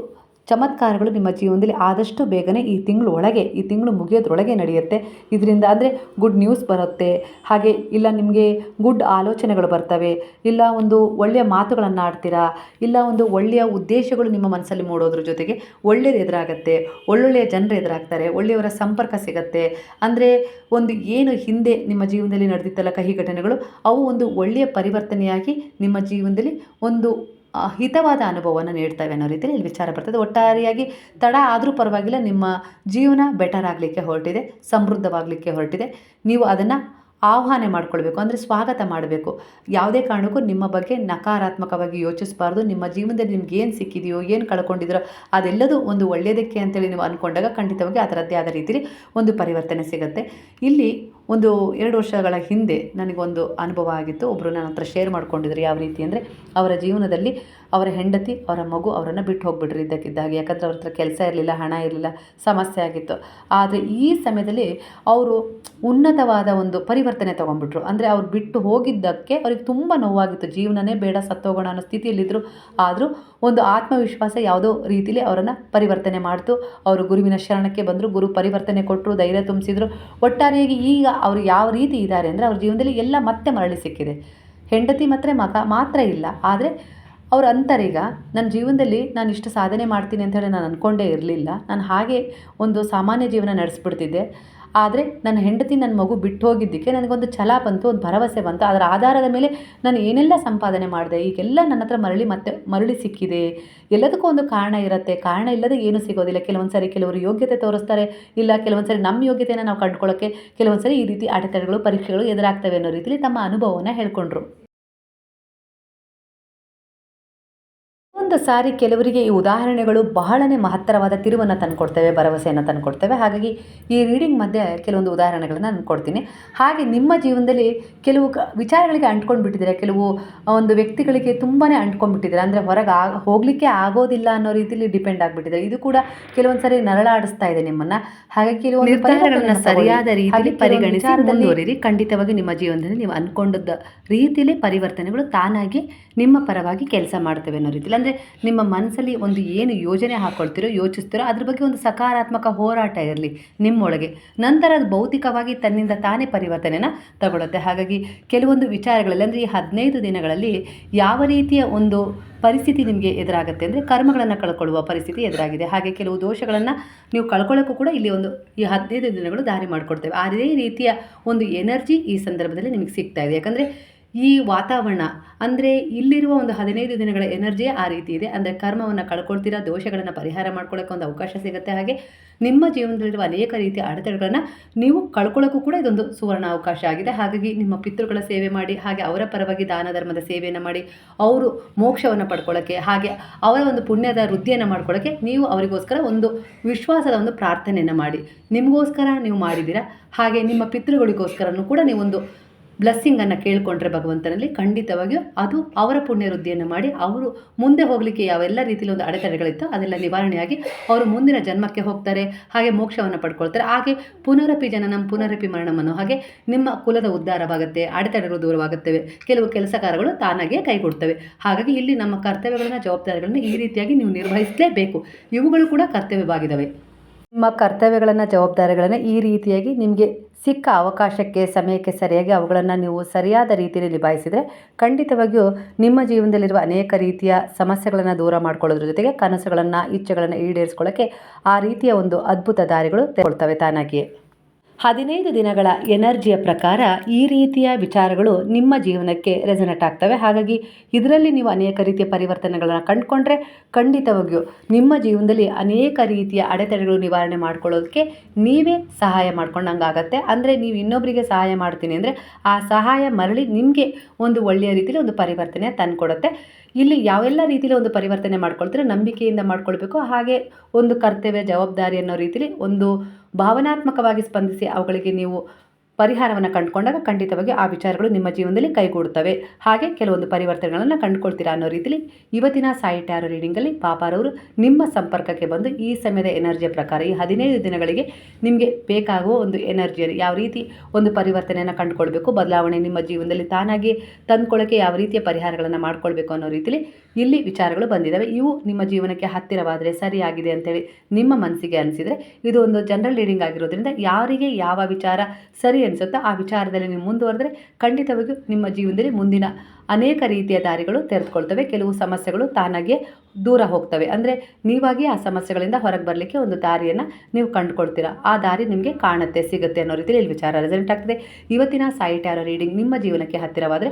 ಚಮತ್ಕಾರಗಳು ನಿಮ್ಮ ಜೀವನದಲ್ಲಿ ಆದಷ್ಟು ಬೇಗನೆ ಈ ತಿಂಗಳು ಒಳಗೆ, ಈ ತಿಂಗಳು ಮುಗಿಯೋದ್ರೊಳಗೆ ನಡೆಯುತ್ತೆ. ಇದರಿಂದ ಅಂದರೆ ಗುಡ್ ನ್ಯೂಸ್ ಬರುತ್ತೆ. ಹಾಗೆ ಇಲ್ಲ ನಿಮಗೆ ಗುಡ್ ಆಲೋಚನೆಗಳು ಬರ್ತವೆ. ಇಲ್ಲ ಒಂದು ಒಳ್ಳೆಯ ಮಾತುಗಳನ್ನು ಆಡ್ತೀರಾ ಇಲ್ಲ ಒಂದು ಒಳ್ಳೆಯ ಉದ್ದೇಶಗಳು ನಿಮ್ಮ ಮನಸ್ಸಲ್ಲಿ ಮೂಡೋದ್ರ ಜೊತೆಗೆ ಒಳ್ಳೆಯದು ಎದುರಾಗತ್ತೆ. ಒಳ್ಳೊಳ್ಳೆಯ ಜನರು ಎದುರಾಗ್ತಾರೆ. ಒಳ್ಳೆಯವರ ಸಂಪರ್ಕ ಸಿಗತ್ತೆ. ಅಂದರೆ ಒಂದು ಏನು ಹಿಂದೆ ನಿಮ್ಮ ಜೀವನದಲ್ಲಿ ನಡೆದಿತ್ತಲ್ಲ ಕಹಿ ಘಟನೆಗಳು, ಅವು ಒಂದು ಒಳ್ಳೆಯ ಪರಿವರ್ತನೆಯಾಗಿ ನಿಮ್ಮ ಜೀವನದಲ್ಲಿ ಒಂದು ಹಿತವಾದ ಅನುಭವವನ್ನು ನೀಡ್ತವೆ ಅನ್ನೋ ರೀತಿಯಲ್ಲಿ ಇಲ್ಲಿ ವಿಚಾರ ಬರ್ತದೆ. ಒಟ್ಟಾರೆಯಾಗಿ ತಡ ಆದರೂ ಪರವಾಗಿಲ್ಲ, ನಿಮ್ಮ ಜೀವನ ಬೆಟರ್ ಆಗಲಿಕ್ಕೆ ಹೊರಟಿದೆ, ಸಮೃದ್ಧವಾಗಲಿಕ್ಕೆ ಹೊರಟಿದೆ. ನೀವು ಅದನ್ನು ಆಹ್ವಾನ ಮಾಡ್ಕೊಳ್ಬೇಕು, ಅಂದರೆ ಸ್ವಾಗತ ಮಾಡಬೇಕು. ಯಾವುದೇ ಕಾರಣಕ್ಕೂ ನಿಮ್ಮ ಬಗ್ಗೆ ನಕಾರಾತ್ಮಕವಾಗಿ ಯೋಚಿಸಬಾರ್ದು. ನಿಮ್ಮ ಜೀವನದಲ್ಲಿ ನಿಮ್ಗೆ ಏನು ಸಿಕ್ಕಿದೆಯೋ, ಏನು ಕಳ್ಕೊಂಡಿದ್ರೋ, ಅದೆಲ್ಲದೂ ಒಂದು ಒಳ್ಳೆಯದಕ್ಕೆ ಅಂತೇಳಿ ನೀವು ಅಂದ್ಕೊಂಡಾಗ ಖಂಡಿತವಾಗಿ ಅದರದ್ದೇ ಆದ ರೀತಿಯಲ್ಲಿ ಒಂದು ಪರಿವರ್ತನೆ ಸಿಗುತ್ತೆ. ಇಲ್ಲಿ ಒಂದು ಎರಡು ವರ್ಷಗಳ ಹಿಂದೆ ನನಗೊಂದು ಅನುಭವ ಆಗಿತ್ತು. ಒಬ್ಬರು ನನ್ನ ಹತ್ರ ಶೇರ್ ಮಾಡ್ಕೊಂಡಿದ್ರು ಯಾವ ರೀತಿ ಅಂದರೆ ಅವರ ಜೀವನದಲ್ಲಿ ಅವರ ಹೆಂಡತಿ, ಅವರ ಮಗು ಅವರನ್ನು ಬಿಟ್ಟು ಹೋಗ್ಬಿಟ್ರು ಇದ್ದಕ್ಕಿದ್ದಾಗ. ಯಾಕಂದರೆ ಅವ್ರ ಹತ್ರ ಕೆಲಸ ಇರಲಿಲ್ಲ, ಹಣ ಇರಲಿಲ್ಲ, ಸಮಸ್ಯೆ ಆಗಿತ್ತು. ಆದರೆ ಈ ಸಮಯದಲ್ಲಿ ಅವರು ಉನ್ನತವಾದ ಒಂದು ಪರಿವರ್ತನೆ ತೊಗೊಂಡ್ಬಿಟ್ರು. ಅಂದರೆ ಅವ್ರು ಬಿಟ್ಟು ಹೋಗಿದ್ದಕ್ಕೆ ಅವ್ರಿಗೆ ತುಂಬ ನೋವಾಗಿತ್ತು. ಜೀವನನೇ ಬೇಡ, ಸತ್ತೋಗೋಣ ಅನ್ನೋ ಸ್ಥಿತಿಯಲ್ಲಿದ್ದರು ಆದರೂ ಒಂದು ಆತ್ಮವಿಶ್ವಾಸ ಯಾವುದೋ ರೀತಿಯಲ್ಲಿ ಅವರನ್ನು ಪರಿವರ್ತನೆ ಮಾಡ್ತು. ಅವರು ಗುರುವಿನ ಶರಣಕ್ಕೆ ಬಂದರು, ಗುರು ಪರಿವರ್ತನೆ ಕೊಟ್ಟರು ಧೈರ್ಯ ತುಂಬಿಸಿದ್ರು. ಒಟ್ಟಾರೆಯಾಗಿ ಈಗ ಅವರು ಯಾವ ರೀತಿ ಇದ್ದಾರೆ ಅಂದರೆ ಅವ್ರ ಜೀವನದಲ್ಲಿ ಎಲ್ಲ ಮತ್ತೆ ಮರಳಿ ಸಿಕ್ಕಿದೆ. ಹೆಂಡತಿ ಮಾತ್ರ ಮಗ ಮಾತ್ರ ಇಲ್ಲ. ಆದರೆ ಅವ್ರ ಅಂತರೀಗ ನನ್ನ ಜೀವನದಲ್ಲಿ ನಾನು ಇಷ್ಟು ಸಾಧನೆ ಮಾಡ್ತೀನಿ ಅಂತ ಹೇಳಿ ನಾನು ಅಂದ್ಕೊಂಡೇ ಇರಲಿಲ್ಲ. ನಾನು ಹಾಗೆ ಒಂದು ಸಾಮಾನ್ಯ ಜೀವನ ನಡೆಸ್ಬಿಡ್ತಿದ್ದೆ. ಆದರೆ ನನ್ನ ಹೆಂಡತಿ ನನ್ನ ಮಗು ಬಿಟ್ಟು ಹೋಗಿದ್ದಕ್ಕೆ ನನಗೊಂದು ಛಲ ಬಂತು, ಒಂದು ಭರವಸೆ ಬಂತು. ಅದರ ಆಧಾರದ ಮೇಲೆ ನಾನು ಏನೆಲ್ಲ ಸಂಪಾದನೆ ಮಾಡಿದೆ, ಈಗೆಲ್ಲ ನನ್ನ ಹತ್ರ ಮರಳಿ ಮತ್ತೆ ಮರಳಿ ಸಿಕ್ಕಿದೆ. ಎಲ್ಲದಕ್ಕೂ ಒಂದು ಕಾರಣ ಇರುತ್ತೆ. ಕಾರಣ ಇಲ್ಲದೆ ಏನೂ ಸಿಗೋದಿಲ್ಲ. ಕೆಲವೊಂದು ಸರಿ ಕೆಲವರು ಯೋಗ್ಯತೆ ತೋರಿಸ್ತಾರೆ. ಇಲ್ಲ ಕೆಲವೊಂದು ಸರಿ ನಮ್ಮ ಯೋಗ್ಯತೆಯನ್ನು ನಾವು ಕಂಡುಕೊಳ್ಳೋಕ್ಕೆ ಕೆಲವೊಂದು ಸರಿ ಈ ರೀತಿ ಅಡೆತಡೆಗಳು, ಪರೀಕ್ಷೆಗಳು ಎದುರಾಗ್ತವೆ ಅನ್ನೋ ರೀತಿಯಲ್ಲಿ ತಮ್ಮ ಅನುಭವವನ್ನು ಹೇಳ್ಕೊಂಡ್ರು. ಒಂದು ಸಾರಿ ಕೆಲವರಿಗೆ ಈ ಉದಾಹರಣೆಗಳು ಬಹಳನೇ ಮಹತ್ತರವಾದ ತಿರುವನ್ನು ತಂದುಕೊಡ್ತೇವೆ ಭರವಸೆಯನ್ನು ತಂದುಕೊಡ್ತೇವೆ. ಹಾಗಾಗಿ ಈ ರೀಡಿಂಗ್ ಮಧ್ಯೆ ಕೆಲವೊಂದು ಉದಾಹರಣೆಗಳನ್ನು ನಾನು ಕೊಡ್ತೀನಿ. ಹಾಗೆ ನಿಮ್ಮ ಜೀವನದಲ್ಲಿ ಕೆಲವು ಕ ವಿಚಾರಗಳಿಗೆ ಅಂಟ್ಕೊಂಡು ಬಿಟ್ಟಿದ್ದಾರೆ ಕೆಲವು ಒಂದು ವ್ಯಕ್ತಿಗಳಿಗೆ ತುಂಬಾ ಅಂಟ್ಕೊಂಡ್ಬಿಟ್ಟಿದ್ದಾರೆ? ಅಂದರೆ ಹೊರಗೆ ಆ ಹೋಗಲಿಕ್ಕೆ ಆಗೋದಿಲ್ಲ ಅನ್ನೋ ರೀತಿಯಲ್ಲಿ ಡಿಪೆಂಡ್ ಆಗಿಬಿಟ್ಟಿದ್ದಾರೆ? ಇದು ಕೂಡ ಕೆಲವೊಂದು ಸಾರಿ ನರಳಾಡಿಸ್ತಾ ಇದೆ ನಿಮ್ಮನ್ನು. ಹಾಗಾಗಿ ಕೆಲವೊಂದು ಸರಿಯಾದ ರೀತಿಯಲ್ಲಿ ಪರಿಗಣಿಸಿ ಮುಂದುವರಿರಿ. ಖಂಡಿತವಾಗಿ ನಿಮ್ಮ ಜೀವನದಲ್ಲಿ ನೀವು ಅಂದ್ಕೊಂಡದ ರೀತಿಯಲ್ಲಿ ಪರಿವರ್ತನೆಗಳು ತಾನಾಗಿ ನಿಮ್ಮ ಪರವಾಗಿ ಕೆಲಸ ಮಾಡ್ತೇವೆ ಅನ್ನೋ ರೀತಿಯಲ್ಲಿ ಅಂದರೆ ನಿಮ್ಮ ಮನಸ್ಸಲ್ಲಿ ಒಂದು ಏನು ಯೋಜನೆ ಹಾಕ್ಕೊಳ್ತೀರೋ ಯೋಚಿಸ್ತೀರೋ, ಅದ್ರ ಬಗ್ಗೆ ಒಂದು ಸಕಾರಾತ್ಮಕ ಹೋರಾಟ ಇರಲಿ ನಿಮ್ಮೊಳಗೆ. ನಂತರ ಅದು ಭೌತಿಕವಾಗಿ ತನ್ನಿಂದ ತಾನೇ ಪರಿವರ್ತನೆನ ತಗೊಳುತ್ತೆ. ಹಾಗಾಗಿ ಕೆಲವೊಂದು ವಿಚಾರಗಳಲ್ಲಿ, ಅಂದರೆ ಈ ಹದಿನೈದು ದಿನಗಳಲ್ಲಿ ಯಾವ ರೀತಿಯ ಒಂದು ಪರಿಸ್ಥಿತಿ ನಿಮಗೆ ಎದುರಾಗುತ್ತೆ ಅಂದರೆ ಕರ್ಮಗಳನ್ನು ಕಳ್ಕೊಳ್ಳುವ ಪರಿಸ್ಥಿತಿ ಎದುರಾಗಿದೆ. ಹಾಗೆ ಕೆಲವು ದೋಷಗಳನ್ನು ನೀವು ಕಳ್ಕೊಳ್ಳೋಕ್ಕೂ ಕೂಡ ಇಲ್ಲಿ ಒಂದು ಈ ಹದಿನೈದು ದಿನಗಳು ದಾರಿ ಮಾಡಿಕೊಡ್ತೇವೆ. ಅದೇ ರೀತಿಯ ಒಂದು ಎನರ್ಜಿ ಈ ಸಂದರ್ಭದಲ್ಲಿ ನಿಮಗೆ ಸಿಗ್ತಾ ಇದೆ. ಯಾಕಂದರೆ ಈ ವಾತಾವರಣ ಅಂದರೆ ಇಲ್ಲಿರುವ ಒಂದು ಹದಿನೈದು ದಿನಗಳ ಎನರ್ಜಿ ಆ ರೀತಿ ಇದೆ. ಅಂದರೆ ಕರ್ಮವನ್ನು ಕಳ್ಕೊಳ್ತೀರಾ, ದೋಷಗಳನ್ನು ಪರಿಹಾರ ಮಾಡ್ಕೊಳ್ಳೋಕೆ ಒಂದು ಅವಕಾಶ ಸಿಗುತ್ತೆ. ಹಾಗೆ ನಿಮ್ಮ ಜೀವನದಲ್ಲಿರುವ ಅನೇಕ ರೀತಿಯ ಅಡೆತಡೆಗಳನ್ನು ನೀವು ಕಳ್ಕೊಳ್ಳೋಕ್ಕೂ ಕೂಡ ಇದೊಂದು ಸುವರ್ಣ ಅವಕಾಶ ಆಗಿದೆ. ಹಾಗಾಗಿ ನಿಮ್ಮ ಪಿತೃಗಳ ಸೇವೆ ಮಾಡಿ, ಹಾಗೆ ಅವರ ಪರವಾಗಿ ದಾನ ಧರ್ಮದ ಸೇವೆಯನ್ನು ಮಾಡಿ, ಅವರು ಮೋಕ್ಷವನ್ನು ಪಡ್ಕೊಳ್ಳೋಕ್ಕೆ ಹಾಗೆ ಅವರ ಒಂದು ಪುಣ್ಯದ ವೃದ್ಧಿಯನ್ನು ಮಾಡ್ಕೊಳ್ಳೋಕ್ಕೆ ನೀವು ಅವರಿಗೋಸ್ಕರ ಒಂದು ವಿಶ್ವಾಸದ ಒಂದು ಪ್ರಾರ್ಥನೆಯನ್ನು ಮಾಡಿ. ನಿಮಗೋಸ್ಕರ ನೀವು ಮಾಡಿದ್ದೀರಾ, ಹಾಗೆ ನಿಮ್ಮ ಪಿತೃಗಳಿಗೋಸ್ಕರನೂ ಕೂಡ ನೀವೊಂದು ಬ್ಲೆಸ್ಸಿಂಗನ್ನು ಕೇಳಿಕೊಂಡ್ರೆ ಭಗವಂತನಲ್ಲಿ ಖಂಡಿತವಾಗಿಯೂ ಅದು ಅವರ ಪುಣ್ಯ ವೃದ್ಧಿಯನ್ನು ಮಾಡಿ ಅವರು ಮುಂದೆ ಹೋಗಲಿಕ್ಕೆ ಯಾವೆಲ್ಲ ರೀತಿಯಲ್ಲಿ ಒಂದು ಅಡೆತಡೆಗಳಿತ್ತು ಅದೆಲ್ಲ ನಿವಾರಣೆಯಾಗಿ ಅವರು ಮುಂದಿನ ಜನ್ಮಕ್ಕೆ ಹೋಗ್ತಾರೆ, ಹಾಗೆ ಮೋಕ್ಷವನ್ನು ಪಡ್ಕೊಳ್ತಾರೆ. ಹಾಗೆ ಪುನರಪಿ ಜನನಂ ಪುನರಪಿ ಮರಣವನ್ನು ಹಾಗೆ ನಿಮ್ಮ ಕುಲದ ಉದ್ಧಾರವಾಗುತ್ತೆ, ಅಡೆತಡೆಗಳು ದೂರವಾಗುತ್ತವೆ. ಕೆಲವು ಕೆಲಸ ಕಾರ್ಯಗಳು ತಾನಾಗೆ ಕೈಗೊಡ್ತವೆ. ಹಾಗಾಗಿ ಇಲ್ಲಿ ನಮ್ಮ ಕರ್ತವ್ಯಗಳನ್ನು, ಜವಾಬ್ದಾರಿಗಳನ್ನು ಈ ರೀತಿಯಾಗಿ ನೀವು ನಿರ್ವಹಿಸಲೇಬೇಕು. ಇವುಗಳು ಕೂಡ ಕರ್ತವ್ಯವಾಗಿದ್ದಾವೆ. ನಿಮ್ಮ ಕರ್ತವ್ಯಗಳನ್ನು, ಜವಾಬ್ದಾರಿಗಳನ್ನು ಈ ರೀತಿಯಾಗಿ ನಿಮಗೆ ಸಿಕ್ಕ ಅವಕಾಶಕ್ಕೆ, ಸಮಯಕ್ಕೆ ಸರಿಯಾಗಿ ಅವುಗಳನ್ನು ನೀವು ಸರಿಯಾದ ರೀತಿಯಲ್ಲಿ ನಿಭಾಯಿಸಿದರೆ ಖಂಡಿತವಾಗಿಯೂ ನಿಮ್ಮ ಜೀವನದಲ್ಲಿರುವ ಅನೇಕ ರೀತಿಯ ಸಮಸ್ಯೆಗಳನ್ನು ದೂರ ಮಾಡ್ಕೊಳ್ಳೋದ್ರ ಜೊತೆಗೆ ಕನಸುಗಳನ್ನು, ಇಚ್ಛೆಗಳನ್ನು ಈಡೇರಿಸ್ಕೊಳ್ಳೋಕ್ಕೆ ಆ ರೀತಿಯ ಒಂದು ಅದ್ಭುತ ದಾರಿಗಳು ತೆಗೊಳ್ತವೆ ತಾನಾಗಿಯೇ. ಹದಿನೈದು ದಿನಗಳ ಎನರ್ಜಿಯ ಪ್ರಕಾರ ಈ ರೀತಿಯ ವಿಚಾರಗಳು ನಿಮ್ಮ ಜೀವನಕ್ಕೆ ರೆಸನೆಟ್ ಆಗ್ತವೆ. ಹಾಗಾಗಿ ಇದರಲ್ಲಿ ನೀವು ಅನೇಕ ರೀತಿಯ ಪರಿವರ್ತನೆಗಳನ್ನು ಕಂಡುಕೊಂಡ್ರೆ ಖಂಡಿತವಾಗಿಯೂ ನಿಮ್ಮ ಜೀವನದಲ್ಲಿ ಅನೇಕ ರೀತಿಯ ಅಡೆತಡೆಗಳು ನಿವಾರಣೆ ಮಾಡ್ಕೊಳ್ಳೋದಕ್ಕೆ ನೀವೇ ಸಹಾಯ ಮಾಡ್ಕೊಂಡಂಗಾಗತ್ತೆ. ಅಂದರೆ ನೀವು ಇನ್ನೊಬ್ಬರಿಗೆ ಸಹಾಯ ಮಾಡ್ತೀನಿ ಅಂದರೆ ಆ ಸಹಾಯ ಮರಳಿ ನಿಮಗೆ ಒಂದು ಒಳ್ಳೆಯ ರೀತಿಯಲ್ಲಿ ಒಂದು ಪರಿವರ್ತನೆ ತಂದುಕೊಡುತ್ತೆ. ಇಲ್ಲಿ ಯಾವೆಲ್ಲ ರೀತಿಯಲ್ಲಿ ಒಂದು ಪರಿವರ್ತನೆ ಮಾಡ್ಕೊಳ್ತೀರೋ ನಂಬಿಕೆಯಿಂದ ಮಾಡ್ಕೊಳ್ಬೇಕು. ಹಾಗೆ ಒಂದು ಕರ್ತವ್ಯ, ಜವಾಬ್ದಾರಿ ಅನ್ನೋ ರೀತಿಯಲ್ಲಿ ಒಂದು ಭಾವನಾತ್ಮಕವಾಗಿ ಸ್ಪಂದಿಸಿ ಅವುಗಳಿಗೆ ನೀವು ಪರಿಹಾರವನ್ನು ಕಂಡುಕೊಂಡಾಗ ಖಂಡಿತವಾಗಿ ಆ ವಿಚಾರಗಳು ನಿಮ್ಮ ಜೀವನದಲ್ಲಿ ಕೈಗೂಡುತ್ತವೆ ಹಾಗೆ ಕೆಲವೊಂದು ಪರಿವರ್ತನೆಗಳನ್ನು ಕಂಡುಕೊಳ್ತೀರಾ ಅನ್ನೋ ರೀತಿಯಲ್ಲಿ ಇವತ್ತಿನ ಸಾಯಿ ಟ್ಯಾರೋ ರೀಡಿಂಗಲ್ಲಿ ಪಾಪಾರವರು ನಿಮ್ಮ ಸಂಪರ್ಕಕ್ಕೆ ಬಂದು ಈ ಸಮಯದ ಎನರ್ಜಿಯ ಪ್ರಕಾರ ಈ ಹದಿನೈದು ದಿನಗಳಿಗೆ ನಿಮಗೆ ಬೇಕಾಗುವ ಒಂದು ಎನರ್ಜಿಯಲ್ಲಿ ಯಾವ ರೀತಿ ಒಂದು ಪರಿವರ್ತನೆಯನ್ನು ಕಂಡುಕೊಳ್ಬೇಕು, ಬದಲಾವಣೆ ನಿಮ್ಮ ಜೀವನದಲ್ಲಿ ತಾನಾಗಿ ತಂದುಕೊಳ್ಳೋಕ್ಕೆ ಯಾವ ರೀತಿಯ ಪರಿಹಾರಗಳನ್ನು ಮಾಡ್ಕೊಳ್ಬೇಕು ಅನ್ನೋ ರೀತಿಯಲ್ಲಿ ಇಲ್ಲಿ ವಿಚಾರಗಳು ಬಂದಿದ್ದಾವೆ ಇವು ನಿಮ್ಮ ಜೀವನಕ್ಕೆ ಹತ್ತಿರವಾದರೆ ಸರಿಯಾಗಿದೆ ಅಂತೇಳಿ ನಿಮ್ಮ ಮನಸ್ಸಿಗೆ ಅನಿಸಿದರೆ ಇದು ಒಂದು ಜನರಲ್ ರೀಡಿಂಗ್ ಆಗಿರೋದ್ರಿಂದ ಯಾರಿಗೆ ಯಾವ ವಿಚಾರ ಸರಿ ಅನಿಸುತ್ತೋ. ಆ ವಿಚಾರದಲ್ಲಿ ನೀವು ಮುಂದುವರೆದ್ರೆ ಖಂಡಿತವಾಗಿಯೂ ನಿಮ್ಮ ಜೀವನದಲ್ಲಿ ಮುಂದಿನ ಅನೇಕ ರೀತಿಯ ದಾರಿಗಳು ತೆರೆದುಕೊಳ್ತವೆ. ಕೆಲವು ಸಮಸ್ಯೆಗಳು ತಾನಾಗೆ ದೂರ ಹೋಗ್ತವೆ. ಅಂದರೆ ನೀವಾಗಿ ಆ ಸಮಸ್ಯೆಗಳಿಂದ ಹೊರಗೆ ಬರಲಿಕ್ಕೆ ಒಂದು ದಾರಿಯನ್ನು ನೀವು ಕಂಡುಕೊಳ್ತೀರಾ. ಆ ದಾರಿ ನಿಮಗೆ ಕಾಣುತ್ತೆ, ಸಿಗುತ್ತೆ ಅನ್ನೋ ರೀತಿಯಲ್ಲಿ ಇಲ್ಲಿ ವಿಚಾರ ರೆಸಲ್ಟ್ ಆಗ್ತದೆ. ಇವತ್ತಿನ ಸಾಯಿ ರೀಡಿಂಗ್ ನಿಮ್ಮ ಜೀವನಕ್ಕೆ ಹತ್ತಿರವಾದರೆ